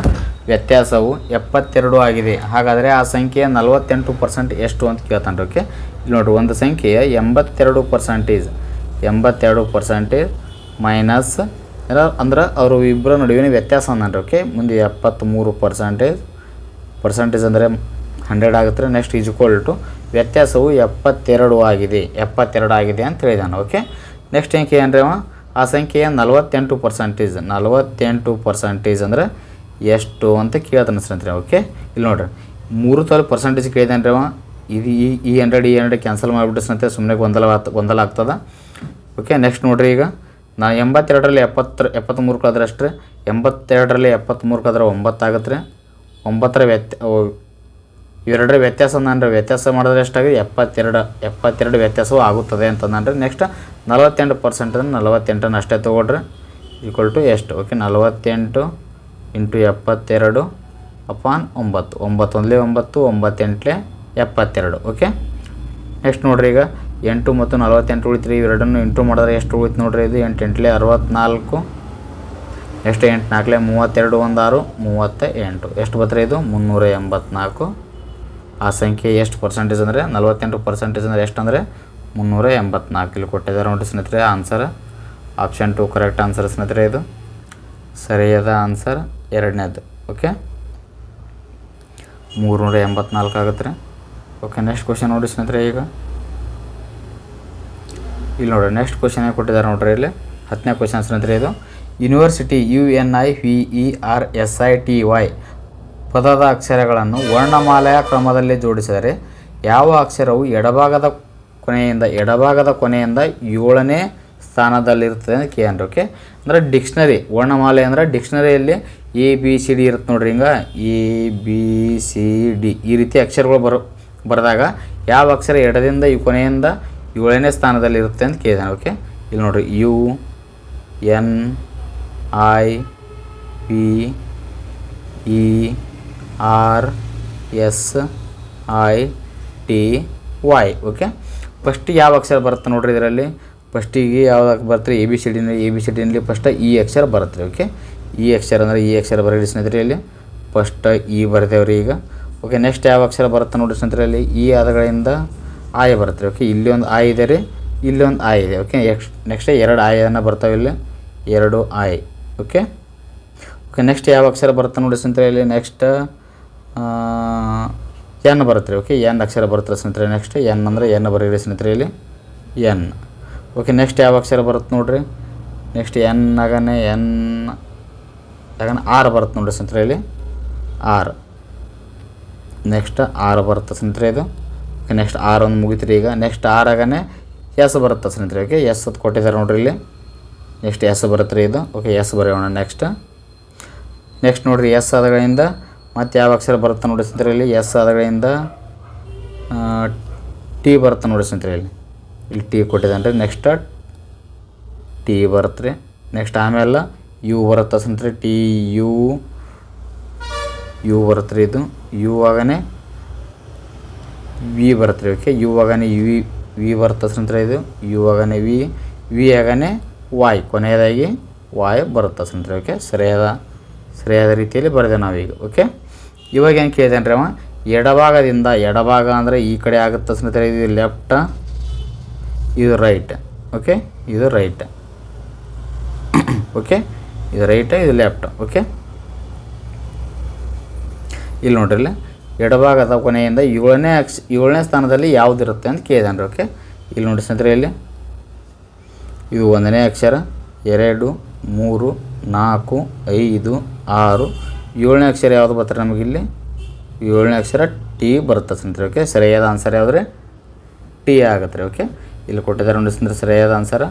ವ್ಯತ್ಯಾಸವು ಎಪ್ಪತ್ತೆರಡು ಆಗಿದೆ. ಹಾಗಾದರೆ ಆ ಸಂಖ್ಯೆಯ ನಲವತ್ತೆಂಟು ಪರ್ಸೆಂಟ್ ಎಷ್ಟು ಅಂತ ಕೇಳ್ತಾನೆ ಓಕೆ? ಇಲ್ಲಿ ನೋಡಿರಿ, ಒಂದು ಸಂಖ್ಯೆಯ ಎಂಬತ್ತೆರಡು ಪರ್ಸೆಂಟೇಜ್. ಎಂಬತ್ತೆರಡು ಪರ್ಸೆಂಟೇಜ್ ಮೈನಸ್ ಅಂದ್ರೆ ಅವರು ಇಬ್ಬರ ನಡುವಿನ ವ್ಯತ್ಯಾಸ ಅಂದ್ರೆ ಓಕೆ? ಮುಂದೆ ಎಪ್ಪತ್ತ್ಮೂರು ಪರ್ಸೆಂಟೇಜ್ ಪರ್ಸೆಂಟೇಜ್ ಅಂದರೆ ಹಂಡ್ರೆಡ್ ಆಗುತ್ತೆ, ನೆಕ್ಸ್ಟ್ ಈಸ್ ಈಕ್ವಲ್ ಟು ವ್ಯತ್ಯಾಸವು ಎಪ್ಪತ್ತೆರಡು ಆಗಿದೆ ಎಪ್ಪತ್ತೆರಡು ಆಗಿದೆ ಅಂತ ಹೇಳಿದಾನೆ. ಓಕೆ? ನೆಕ್ಸ್ಟ್ ಏನು ಏನ್ರಿ ಅವ? ಆ ಸಂಖ್ಯೆ ನಲವತ್ತೆಂಟು ಪರ್ಸೆಂಟೇಜ್ ನಲವತ್ತೆಂಟು ಪರ್ಸೆಂಟೇಜ್ ಅಂದರೆ ಎಷ್ಟು ಅಂತ ಕೇಳ್ತಾನೆ ಸ್ನೇಹಿತರೆ ಓಕೆ ಇಲ್ಲಿ ನೋಡ್ರಿ, ಮೂರು ತೊಲೆ ಪರ್ಸೆಂಟೇಜ್ ಕೇಳಿದಾನೆ ರೀ ಅವ. ಇದು ಈ ಈ ಹಂಡ್ರೆಡ್ ಈ ಹಂಡ್ರೆಡ್ ಕ್ಯಾನ್ಸಲ್ ಮಾಡಿಬಿಟ್ಟು ಸ್ನೇಹಿತರೆ ಸುಮ್ಮನೆ ಗೊಂದಲ ಗೊಂದಲ ಆಗ್ತದೆ. ಓಕೆ ನೆಕ್ಸ್ಟ್ ನೋಡಿರಿ ಈಗ. ನಾ ಎಂಬತ್ತೆರಡರಲ್ಲಿ ಎಪ್ಪತ್ತರ ಎಪ್ಪತ್ತ್ಮೂರು ಕಳೆದ್ರೆ ಅಷ್ಟೇ ಎಂಬತ್ತೆರಡರಲ್ಲಿ ಎಪ್ಪತ್ತ್ಮೂರು ಕಳೆದ್ರೆ ಒಂಬತ್ತು ಆಗತ್ತೆ ರೀ ಒಂಬತ್ತರ ವ್ಯತ್ಯ ಇವೆರಡರ ವ್ಯತ್ಯಾಸ ಅಂದ್ರೆ ವ್ಯತ್ಯಾಸ ಮಾಡಿದ್ರೆ ಎಷ್ಟಾಗಿದೆ? ಎಪ್ಪತ್ತೆರಡು. ಎಪ್ಪತ್ತೆರಡು ವ್ಯತ್ಯಾಸವೂ ಆಗುತ್ತದೆ ಅಂತ ನೆಕ್ಸ್ಟ್ ನಲವತ್ತೆಂಟು ಪರ್ಸೆಂಟ್ ನಲವತ್ತೆಂಟನ್ನು ಅಷ್ಟೇ ತೊಗೊಳ್ರಿ. ಈಕ್ವಲ್ ಟು ಎಷ್ಟು? ಓಕೆ ನಲವತ್ತೆಂಟು ಇಂಟು ಎಪ್ಪತ್ತೆರಡು ಅಪಾನ್ ಒಂಬತ್ತು. ಒಂಬತ್ತೊಂದಲೇ ಒಂಬತ್ತು, ಒಂಬತ್ತೆಂಟ್ಲೆ ಎಪ್ಪತ್ತೆರಡು. ಓಕೆ ನೆಕ್ಸ್ಟ್ ನೋಡ್ರಿ ಈಗ ಎಂಟು ಮತ್ತು ನಲವತ್ತೆಂಟು ಉಳಿತು ಇವೆರಡನ್ನು ಇಂಟು ಮಾಡಿದ್ರೆ ಎಷ್ಟು ಉಳಿತು ನೋಡ್ರಿ ಇದು? ಎಂಟು ಎಂಟಲೇ ಅರವತ್ತ್ನಾಲ್ಕು ಎಷ್ಟು ಎಂಟು ನಾಲ್ಕಲೇ ಮೂವತ್ತೆರಡು ಒಂದು ಆರು ಮೂವತ್ತ ಎಂಟು ಎಷ್ಟು ಬರ್ತದೆ ಇದು? ಮುನ್ನೂರ ಎಂಬತ್ನಾಲ್ಕು. ಆ ಸಂಖ್ಯೆ ಎಷ್ಟು ಪರ್ಸೆಂಟೇಜ್ ಅಂದರೆ ನಲವತ್ತೆಂಟು ಪರ್ಸೆಂಟೇಜ್ ಅಂದರೆ ಎಷ್ಟು ಅಂದರೆ ಮುನ್ನೂರ ಎಂಬತ್ನಾಲ್ಕು ಇಲ್ಲಿ ಕೊಟ್ಟಿದ್ದಾರೆ ನೋಡಿ ಸ್ನೇಹಿತರೆ answer option two correct answer ಸ್ನೇಹಿತರೆ ಇದು. ಸರಿಯಾದ ಆನ್ಸರ್ ಎರಡನೇದು ಓಕೆ ಮೂರುನೂರ ಎಂಬತ್ನಾಲ್ಕು ಆಗುತ್ತೆ. ಓಕೆ ನೆಕ್ಸ್ಟ್ ಕ್ವಶನ್ ನೋಡಿ ಸ್ನೇಹಿತರೆ ಈಗ. ಇಲ್ಲಿ ನೋಡಿ ನೆಕ್ಸ್ಟ್ ಕ್ವಶನ್ ಕೊಟ್ಟಿದ್ದಾರೆ ನೋಡ್ರಿ ಇಲ್ಲಿ? ಹತ್ತನೇ ಕ್ವಶನ್ ಸ್ನೇಹಿತರೆ ಇದು. University U N I V E R S I T Y ಪದದ ಅಕ್ಷರಗಳನ್ನು ವರ್ಣಮಾಲೆಯ ಕ್ರಮದಲ್ಲಿ ಜೋಡಿಸಿದರೆ ಯಾವ ಅಕ್ಷರವು ಎಡಭಾಗದ ಕೊನೆಯಿಂದ ಎಡಭಾಗದ ಕೊನೆಯಿಂದ ಏಳನೇ ಸ್ಥಾನದಲ್ಲಿರ್ತದೆ ಅಂತ ಕೇಳ್ರಿ ಓಕೆ? ಅಂದರೆ ಡಿಕ್ಷನರಿ, ವರ್ಣಮಾಲೆ ಅಂದರೆ ಡಿಕ್ಷ್ನರಿಯಲ್ಲಿ ಎ, ಬಿ, ಸಿ, ಡಿ ಇರುತ್ತೆ ನೋಡ್ರಿ ಹಿಂಗೆ. ಎ, ಬಿ, ಸಿ, ಡಿ ಈ ರೀತಿ ಅಕ್ಷರಗಳು ಬರೋ, ಬರೆದಾಗ ಯಾವ ಅಕ್ಷರ ಎಡದಿಂದ ಈ ಕೊನೆಯಿಂದ ಏಳನೇ ಸ್ಥಾನದಲ್ಲಿ ಇರುತ್ತೆ ಅಂತ ಕೇಳಿದಾನೆ ಓಕೆ? ಇಲ್ಲಿ ನೋಡ್ರಿ, U, N, I, P, E R S I T Y okay first ಯಾವ ಅಕ್ಷರ ಬರುತ್ತೆ ನೋಡ್ರಿ ಇದರಲ್ಲಿ? ಫಸ್ಟಿಗೆ ಯಾವ್ದು ಬರ್ತೀರಿ ಎ ಬಿ ಸಿ ಡಿನಲ್ಲಿ ಎ ಬಿ ಸಿ ಡಿನಲ್ಲಿ ಫಸ್ಟ್ ಈ ಅಕ್ಷರ ಬರುತ್ತೆ ರೀ ಓಕೆ ಈ ಅಕ್ಷರ ಅಂದರೆ ಈ ಅಕ್ಷರ ಬರೀರಿ ಸ್ನೇಹಿತರೆ ಇಲ್ಲಿ. ಫಸ್ಟ್ ಇ ಬರ್ತೇವ್ರಿ ಈಗ. ಓಕೆ ನೆಕ್ಸ್ಟ್ ಯಾವ ಅಕ್ಷರ ಬರುತ್ತೆ ನೋಡಿರಿ ಸ್ನೇಹಿತರೆ ಇಲ್ಲಿ? ಈ ಆದಗಳಿಂದ ಆಯ ಬರುತ್ತೆ ರೀ ಓಕೆ ಇಲ್ಲಿ ಒಂದು ಆಯ್ ಇದೆ ರೀ, ಇಲ್ಲಿ ಒಂದು ಆಯ್ ಇದೆ ಓಕೆ ನೆಕ್ಸ್ಟ್ ನೆಕ್ಸ್ಟ್ ಎರಡು ಆಯನ್ನು ಬರ್ತಾವೆ ಇಲ್ಲಿ. ಎರಡು ಆಯ್ ಓಕೆ ಓಕೆ ನೆಕ್ಸ್ಟ್ ಯಾವ ಅಕ್ಷರ ಬರುತ್ತೆ ನೋಡಿ ಸ್ನೇಹಿತರೆ ಇಲ್ಲಿ? ನೆಕ್ಸ್ಟ್ ಎನ್ ಬರುತ್ತೆ ರೀ ಓಕೆ ಎನ್ ಅಕ್ಷರ ಬರುತ್ತೆ ಸ್ನೇಹಿತರೆ ನೆಕ್ಸ್ಟ್ ಎನ್ ಅಂದರೆ ಎನ್ ಬರೀರಿ ಸ್ನೇಹಿತರೆ ಇಲ್ಲಿ. ಎನ್. ಓಕೆ ನೆಕ್ಸ್ಟ್ ಯಾವ ಅಕ್ಷರ ಬರುತ್ತೆ ನೋಡಿರಿ? ನೆಕ್ಸ್ಟ್ ಎನ್ ಆಗನೆ ಎನ್ ಯಾಕಂದ್ರೆ ಆರ್ ಬರುತ್ತೆ ನೋಡಿರಿ ಸ್ನೇಹಿತರೆ ಇಲ್ಲಿ. ಆರ್. ನೆಕ್ಸ್ಟ್ ಆರ್ ಬರುತ್ತೆ ಸ್ನೇಹಿತರೆ ಇದು. ಓಕೆ ನೆಕ್ಸ್ಟ್ ಆರ್ ಒಂದು ಮುಗಿತೀರಿ ಈಗ. ನೆಕ್ಸ್ಟ್ ಆರ್ ಆಗನೆ ಎಸ್ ಬರುತ್ತೆ ಸ್ನೇಹಿತರೆ ಓಕೆ ಎಸ್ ಅದು ಕೊಟ್ಟಿದ್ದಾರೆ ನೋಡಿರಿ ಇಲ್ಲಿ. ನೆಕ್ಸ್ಟ್ ಎಸ್ ಬರುತ್ತೆ ರೀ ಇದು. ಓಕೆ ಎಸ್ ಬರೆಯೋಣ ನೆಕ್ಸ್ಟ್ ನೆಕ್ಸ್ಟ್ ನೋಡಿರಿ ಎಸ್ ಆದಗಳಿಂದ ಮತ್ತು ಯಾವ ಅಕ್ಷರ ಬರುತ್ತೆ ನೋಡಿ ಸ್ನೇಹಿತರೆ ಇಲ್ಲಿ ಎಸ್ ಆದಗಳಿಂದ ಟಿ ಬರುತ್ತೆ ನೋಡಿ ಸ್ನೇಹಿತರೆ ಇಲ್ಲಿ ಇಲ್ಲಿ ಟಿ ಕೊಟ್ಟಿದ್ದಾನೆ ರೀ ನೆಕ್ಸ್ಟ್ ಟಿ ಬರುತ್ತೆ ರೀ. ನೆಕ್ಸ್ಟ್ ಆಮೇಲೆ ಯು ಬರುತ್ತೆ ಸ್ನೇಹಿತರೆ ಟಿ ಯು ಯು ಬರುತ್ತೆ ರೀ ಇದು. ಯು ಆಗನೇ ವಿ ಬರುತ್ತೆ ರೀ ಓಕೆ ಯು ಆಗನೇ ವಿ ವಿ ಬರುತ್ತೆ ಸ್ನೇಹಿತರೆ ಇದು. ಯು ಆಗನೇ ವಿ ವಿ ಆಗನೇ ವಾಯ್ ಕೊನೆಯದಾಗಿ ವಾಯ್ ಬರುತ್ತೆ ಸ್ನೇಹಿತರೆ ಓಕೆ ಸರಿಯಾದ ಸರಿಯಾದ ರೀತಿಯಲ್ಲಿ ಬರೆದೆ ನಾವೀಗ. ಓಕೆ ಇವಾಗ ಏನು ಕೇಳಿದಾನೆ ರೀ ಅವ, ಎಡಭಾಗದಿಂದ, ಎಡಭಾಗ ಅಂದರೆ ಈ ಕಡೆ ಆಗುತ್ತೆ ಸ್ನೇಹಿತರೆ ಇದು ಲೆಫ್ಟ್ ಇದು ರೈಟ್ ಓಕೆ ಇದು ರೈಟ್ ಓಕೆ ಇದು ರೈಟ್ ಇದು ಲೆಫ್ಟ್ ಓಕೆ ಇಲ್ಲಿ ನೋಡ್ರಿ ಇಲ್ಲಿ, ಎಡಭಾಗದ ಕೊನೆಯಿಂದ ಏಳನೇ ಅಕ್ಷ, ಏಳನೇ ಸ್ಥಾನದಲ್ಲಿ ಯಾವುದಿರುತ್ತೆ ಅಂತ ಕೇಳಿದಾನೆ ರೀ ಓಕೆ ಇಲ್ಲಿ ನೋಡಿ ಸ್ನೇಹಿತರೆ ಇಲ್ಲಿ, ಇದು ಒಂದನೇ ಅಕ್ಷರ, ಎರಡು, ಮೂರು, ನಾಲ್ಕು, ಐದು, ಆರು ಏಳನೇ ಅಕ್ಷರ ಯಾವುದು ಬರ್ತಾರೆ ನಮಗಿಲ್ಲಿ ಏಳನೇ ಅಕ್ಷರ ಟಿ ಬರುತ್ತೆ ಸ್ನೇಹಿತರೆ ಓಕೆ ಸರಿಯಾದ ಆನ್ಸರ್ ಯಾವುದ್ರೆ? ಟಿ ಆಗುತ್ತೆ ರೀ ಓಕೆ ಇಲ್ಲಿ ಕೊಟ್ಟಿದ್ದಾರೆ ನೋಡಿ ಸರಿಯಾದ answer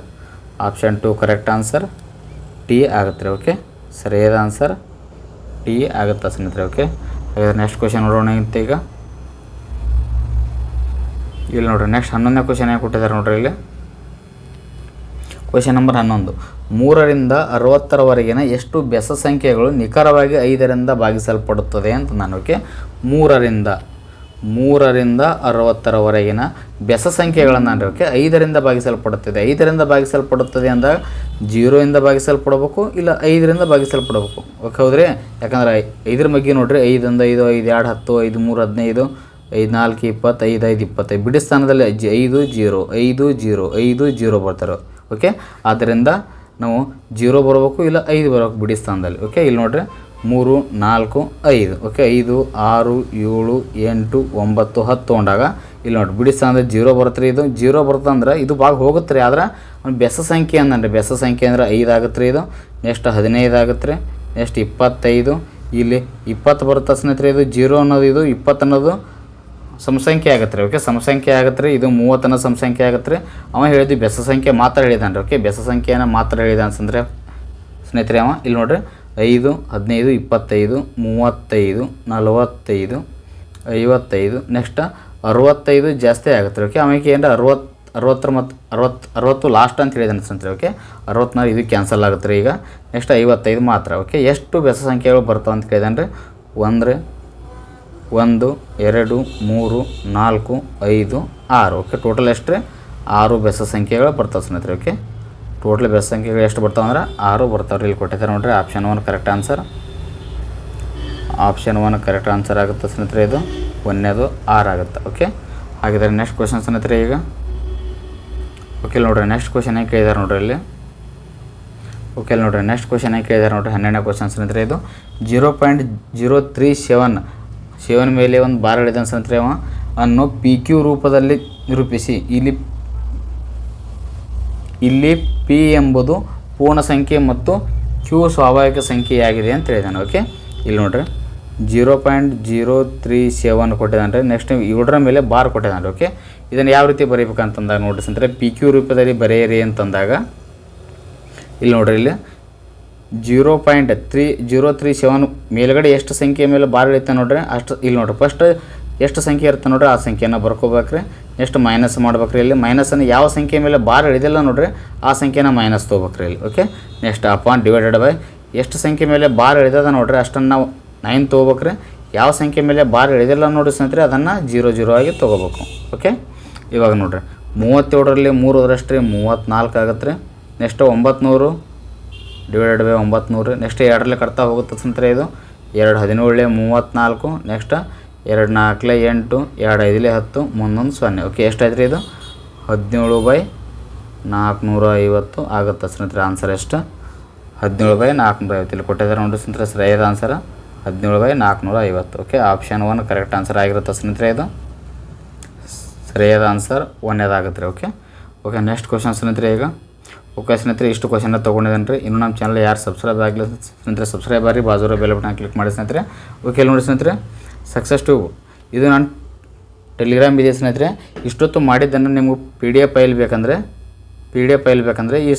option two correct answer T ಆಗುತ್ತೆ ರೀ ಓಕೆ ಸರಿಯಾದ ಆನ್ಸರ್ ಟಿ ಆಗುತ್ತೆ ಸ್ನೇಹಿತರೆ ಓಕೆ ಹಾಗಾದ್ರೆ ನೆಕ್ಸ್ಟ್ ಕ್ವಶನ್ ನೋಡೋಣ ಅಂತ ಈಗ. ಇಲ್ಲಿ ನೋಡ್ರಿ ನೆಕ್ಸ್ಟ್ ಹನ್ನೊಂದನೇ ಕ್ವಶನ್ ಏನು ಕೊಟ್ಟಿದ್ದಾರೆ ನೋಡ್ರಿ ಇಲ್ಲಿ? ಕ್ವಶನ್ ನಂಬರ್ ಹನ್ನೊಂದು. ಮೂರರಿಂದ ಅರವತ್ತರವರೆಗಿನ ಎಷ್ಟು ಬೆಸ ಸಂಖ್ಯೆಗಳು ನಿಖರವಾಗಿ ಐದರಿಂದ ಭಾಗಿಸಲ್ಪಡುತ್ತದೆ ಅಂತ ನಾನು ಓಕೆ ಮೂರರಿಂದ ಮೂರರಿಂದ ಅರವತ್ತರವರೆಗಿನ ಬೆಸ ಸಂಖ್ಯೆಗಳನ್ನು ನಾನು ಓಕೆ ಐದರಿಂದ ಭಾಗಿಸಲ್ಪಡುತ್ತದೆ. ಐದರಿಂದ ಭಾಗಿಸಲ್ಪಡುತ್ತದೆ ಅಂದಾಗ ಜೀರೋಯಿಂದ ಭಾಗಿಸಲ್ಪಡಬೇಕು ಇಲ್ಲ ಐದರಿಂದ ಭಾಗಿಸಲ್ಪಡಬೇಕು? ಓಕೆ, ಹೌದ್ರಿ? ಯಾಕಂದ್ರೆ ಐದರ ಬಗ್ಗೆ ನೋಡ್ರಿ, ಐದರಿಂದ ಐದು ಐದು, ಎರಡು, ಹತ್ತು, ಐದು, ಮೂರು, ಹದಿನೈದು, ಐದು, ನಾಲ್ಕು, ಇಪ್ಪತ್ತು, ಐದು ಐದು ಇಪ್ಪತ್ತೈದು ಬಿಡಿ ಸ್ಥಾನದಲ್ಲಿ ಐದು, ಜೀರೋ ಐದು ಜೀರೋ ಐದು, ಜೀರೋ ಬರ್ತಾರೆ. ಓಕೆ? ಆದ್ದರಿಂದ ನಾವು ಜೀರೋ ಬರಬೇಕು ಇಲ್ಲ ಐದು ಬರಬೇಕು ಬಿಡಿ ಸ್ಥಾನದಲ್ಲಿ ಓಕೆ ಇಲ್ಲಿ ನೋಡ್ರಿ, ಮೂರು, ನಾಲ್ಕು, ಐದು ಓಕೆ ಐದು, ಆರು, ಏಳು, ಎಂಟು, ಒಂಬತ್ತು, ಹತ್ತು ತೊಗೊಂಡಾಗ ಇಲ್ಲಿ ನೋಡ್ರಿ, ಬಿಡಿ ಸ್ಥಾನದಲ್ಲಿ ಜೀರೋ ಬರುತ್ತೆ ರೀ ಇದು. ಜೀರೋ ಅಂದ್ರೆ ಇದು ಭಾಗ ಹೋಗುತ್ತೆ ರೀ ಆದ್ರೆ ಒಂದು ಬೆಸ ಸಂಖ್ಯೆ ಅಂದ್ರೆ ಬೆಸ ಸಂಖ್ಯೆ ಅಂದ್ರೆ ಐದು ಆಗುತ್ತೆ ರೀ ಇದು, ನೆಕ್ಸ್ಟ್ ಹದಿನೈದು ಆಗುತ್ತೆ ರೀ ನೆಕ್ಸ್ಟ್ ಇಪ್ಪತ್ತೈದು, ಇಲ್ಲಿ ಇಪ್ಪತ್ತು ಬರುತ್ತೆ ಸ್ನೇಹಿತರೆ ಇದು ಜೀರೋ ಅನ್ನೋದು, ಇದು ಇಪ್ಪತ್ತು ಅನ್ನೋದು ಸಮಸಂಖ್ಯೆ ಆಗತ್ತೆ ರೀ. ಓಕೆ ಸಮಸಂಖ್ಯೆ ಆಗತ್ತೆ ರೀ. ಇದು ಮೂವತ್ತನ ಸಮಸಂಖ್ಯೆ ಆಗತ್ತೆ ರೀ. ಅವ ಹೇಳಿದ್ವಿ ಬೆಸ ಸಂಖ್ಯೆ ಮಾತ್ರ ಹೇಳಿದಾನೆ ರೀ. ಓಕೆ ಬೆಸ ಸಂಖ್ಯೆಯನ್ನು ಮಾತ್ರ ಹೇಳಿದ ಅಂತಂದರೆ ಸ್ನೇಹಿತರೆ ಅವ, ಇಲ್ಲಿ ನೋಡ್ರಿ. ಐದು, ಹದಿನೈದು, ಇಪ್ಪತ್ತೈದು, ಮೂವತ್ತೈದು, ನಲವತ್ತೈದು, ಐವತ್ತೈದು ನೆಕ್ಸ್ಟ್ ಅರವತ್ತೈದು ಜಾಸ್ತಿ ಆಗುತ್ತೆ ರೀ. ಓಕೆ ಆಮೇಲೆ ಏನರ ಅರವತ್ತು ಅರವತ್ತರ ಮತ್ತು ಅರವತ್ತು ಅರವತ್ತು ಲಾಸ್ಟ್ ಅಂತ ಹೇಳಿದಾನೆ ಸ್ನೇಹಿತರೆ. ಓಕೆ ಅರವತ್ನಾರು ಇದು ಕ್ಯಾನ್ಸಲ್ ಆಗುತ್ತೆ ರೀ ಈಗ. ನೆಕ್ಸ್ಟ್ ಐವತ್ತೈದು ಮಾತ್ರ. ಓಕೆ ಎಷ್ಟು ಬೆಸ ಸಂಖ್ಯೆಗಳು ಬರ್ತಾವೆ ಅಂತ ಕೇಳಿದಾನೆ ರೀ. ಒಂದು ಒಂದು, ಎರಡು, ಮೂರು, ನಾಲ್ಕು, ಐದು, ಆರು. ಓಕೆ ಟೋಟಲ್ ಎಷ್ಟು ಆರು ಬೆಸ ಸಂಖ್ಯೆಗಳು ಬರ್ತಾವೆ ಸ್ನೇಹಿತರೆ ಓಕೆ ಟೋಟಲ್ ಬೆಸ ಸಂಖ್ಯೆಗಳು ಎಷ್ಟು ಬರ್ತಾವೆ ಅಂದ್ರೆ ಆರು ಬರ್ತಾವೆ ರೀ ಇಲ್ಲಿ ಕೊಟ್ಟಿದ್ದಾರೆ ನೋಡ್ರಿ. Option one correct answer option one correct answer ಆಗುತ್ತೆ ಸ್ನೇಹಿತರೆ ಇದು. ಒಂದನೇದು ಆರು ಆಗುತ್ತೆ ಓಕೆ ಹಾಗಿದ್ರೆ ನೆಕ್ಸ್ಟ್ ಕ್ವಶನ್ ಸ್ನೇಹಿತರೆ ಈಗ. ಓಕೆ ನೋಡ್ರಿ ನೆಕ್ಸ್ಟ್ ಕ್ವಶನ್ ಏನು ಕೇಳಿದಾರೆ ನೋಡ್ರಿ ಇಲ್ಲಿ? ಓಕೆ ನೋಡ್ರಿ ನೆಕ್ಸ್ಟ್ ಕ್ವಶನ್ ಏನು ಕೇಳಿದಾರೆ ನೋಡ್ರಿ? ಹನ್ನೆರಡನೇ ಕ್ವಶನ್ ಸ್ನೇಹಿತರೆ ಇದು. Zero point zero three seven seven ಮೇಲೆ ಒಂದು ಬಾರ್ ಹಿಡಿದ ಸಂತ್ರಿ ಅವ. ಅನ್ನು ಪಿ ಕ್ಯೂ ರೂಪದಲ್ಲಿ ನಿರೂಪಿಸಿ. ಇಲ್ಲಿ ಇಲ್ಲಿ ಪಿ ಎಂಬುದು ಪೂರ್ಣ ಸಂಖ್ಯೆ ಮತ್ತು ಕ್ಯೂ ಸ್ವಾಭಾವಿಕ ಸಂಖ್ಯೆಯಾಗಿದೆ ಅಂತ ಹೇಳಿದಾನೆ. ಓಕೆ ಇಲ್ಲಿ ನೋಡ್ರಿ. Zero point zero three seven ಕೊಟ್ಟಿದ್ದಾನೆ. ರೀ ನೆಕ್ಸ್ಟ್ ಏಳರ ಮೇಲೆ ಬಾರ್ ಕೊಟ್ಟಿದ್ದಾನೆ. ಓಕೆ ಇದನ್ನು ಯಾವ ರೀತಿ ಬರೀಬೇಕಂತಂದಾಗ ನೋಡ್ರಿ ಸಂತ್ರೆ. ಪಿ ಕ್ಯೂ ರೂಪದಲ್ಲಿ ಬರೆಯಿರಿ ಅಂತಂದಾಗ. ಇಲ್ಲಿ ನೋಡ್ರಿ ಇಲ್ಲಿ. Zero point three, zero three seven ಮೇಲ್ಗಡೆ ಎಷ್ಟು ಸಂಖ್ಯೆ ಮೇಲೆ ಬಾರ್ ಇಳಿತೆ ನೋಡ್ರಿ? ಅಷ್ಟು ಇಲ್ಲಿ ನೋಡ್ರಿ. ಫಸ್ಟ್ ಎಷ್ಟು ಸಂಖ್ಯೆ ಇರುತ್ತೆ ನೋಡ್ರಿ? ಆ ಸಂಖ್ಯೆನ ಬರ್ಕೋಬೇಕ್ರಿ. ನೆಕ್ಸ್ಟ್ ಮೈನಸ್ ಮಾಡ್ಬೇಕ್ರಿ ಇಲ್ಲಿ. ಮೈನಸನ್ನು ಯಾವ ಸಂಖ್ಯೆ ಮೇಲೆ ಬಾರ್ ಇಳಿದಿಲ್ಲ ನೋಡ್ರಿ, ಆ ಸಂಖ್ಯೆನ ಮೈನಸ್ ತೊಗೋಬೇಕ್ರಿ ಇಲ್ಲಿ. Okay next upon divided by ಎಷ್ಟು ಸಂಖ್ಯೆ ಮೇಲೆ ಬಾರ್ ಹಿಡಿದದ ನೋಡ್ರಿ? ಅಷ್ಟನ್ನು ನಾವು ನೈನ್ ತೊಗೋಬೇಕ್ರಿ. ಯಾವ ಸಂಖ್ಯೆ ಮೇಲೆ ಬಾರ್ ಇಳಿದಿಲ್ಲ ನೋಡಿ ಸ್ನೇಹಿತರೆ, ಅದನ್ನು ಜೀರೋ ಜೀರೋ ಆಗಿ ತೊಗೋಬೇಕು. ಓಕೆ ಇವಾಗ ನೋಡ್ರಿ. ಮೂವತ್ತೇಳರಲ್ಲಿ ಮೂರು ಅದರಷ್ಟು ರೀ ಮೂವತ್ತ್ನಾಲ್ಕು ಆಗತ್ತೆ ರೀ ನೆಕ್ಸ್ಟ್ ಒಂಬತ್ತು ಡಿವೈಡೆಡ್ ಬೈ ಒಂಬತ್ತು ನೆಕ್ಸ್ಟ್ ಎರಡರಲ್ಲಿ ಕಟ್ತಾ ಹೋಗುತ್ತೆ ಸ್ನೇಹಿತರೆ ಇದು. ಎರಡು ಹದಿನೇಳಲೆ ಮೂವತ್ತ್ನಾಲ್ಕು. ನೆಕ್ಸ್ಟ್ ಎರಡು ನಾಲ್ಕಲೆ ಎಂಟು. ಎರಡು ಐದಲೆ ಹತ್ತು. ಮುಂದೊಂದು ಸೊನ್ನೆ. ಓಕೆ ಎಷ್ಟಾಯ್ತು ರೀ ಇದು? ಹದಿನೇಳು ಬೈ ನಾಲ್ಕುನೂರ ಐವತ್ತು ಆಗುತ್ತೆ ಸ್ನೇಹಿತರೆ ಆನ್ಸರ್ ಎಷ್ಟು? ಹದಿನೇಳು ಬೈ ನಾಲ್ಕುನೂರ ಐವತ್ತು ಇಲ್ಲಿ ಕೊಟ್ಟಿದ್ದಾರೆ ನೋಡಿ ಸ್ನೇಹಿತರೆ ಸರಿಯಾದ ಆನ್ಸರ್ ಹದಿನೇಳು ಬೈ ನಾಲ್ಕುನೂರ ಐವತ್ತು okay option one correct answer ಆಗಿರುತ್ತೆ ಸ್ನೇಹಿತರೆ ಇದು. ಸರಿಯಾದ ಆನ್ಸರ್ ಒಂದೇದಾಗುತ್ತೆ ರೀ ಓಕೆ ಓಕೆ ನೆಕ್ಸ್ಟ್ ಕ್ವಶನ್ ಸ್ನೇಹಿತರೆ ಈಗ. ಓಕೆ ಸ್ನೇಹಿತರೆ, ಇಷ್ಟು ಕ್ವಶನ್ನ ತೊಗೊಂಡಿದ್ದೇನೆ ರೀ ಇನ್ನು ನಮ್ಮ ಚಾನಲ್ ಯಾರು ಸಬ್ಸ್ಕ್ರೈಬ್ ಆಗಲಿ ಸ್ನೇಹಿತರೆ ಸಬ್ಸ್ಕ್ರೈಬ್ ಆಗಿ ಬಾಜೂರ ಬೆಲ್ ಬಟನ್ ಕ್ಲಿಕ್ ಮಾಡಿ ಸ್ನೇಹಿತರೆ. ಓಕೆ ನೋಡಿ ಸ್ನೇಹಿತರೆ. ಸಕ್ಸಸ್ ಟು ಇದು ನಾನು ಟೆಲಿಗ್ರಾಮ್ ಇದೆ ಸ್ನೇಹಿತರೆ. ಇಷ್ಟೊತ್ತು ಮಾಡಿದ್ದನ್ನು ನಿಮಗೆ ಪಿ ಡಿ ಎಫ್ ಫೈಲ್ ಬೇಕಂದರೆ ಪಿ ಡಿ ಎಫ್ ಫೈಲ್ ಬೇಕಂದರೆ ಈ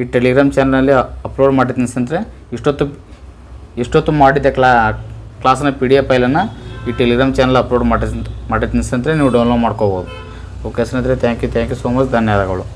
ಈ ಟೆಲಿಗ್ರಾಮ್ ಚಾನಲಲ್ಲಿ ಅಪ್ಲೋಡ್ ಮಾಡಿದ್ದೀನಿ ಸ್ನೇಹಿತರೆ. ಇಷ್ಟೊತ್ತು ಇಷ್ಟೊತ್ತು ಮಾಡಿದ್ದೆ ಕ್ಲಾ ಕ್ಲಾಸ್ನ ಪಿ ಡಿ ಎಫ್ ಐಲನ್ನು ಈ ಟೆಲಿಗ್ರಾಮ್ ಚಾನಲ್ ಅಪ್ಲೋಡ್ ಮಾಡಿ ಮಾಡಿದ್ದೀನಿ ಸ್ನೇಹಿತರೆ. ನೀವು ಡೌನ್ಲೋಡ್ ಮಾಡ್ಕೋಬೋದು. ಓಕೆ ಸ್ನೇಹಿತರೆ thank you thank you so much ಧನ್ಯವಾದಗಳು.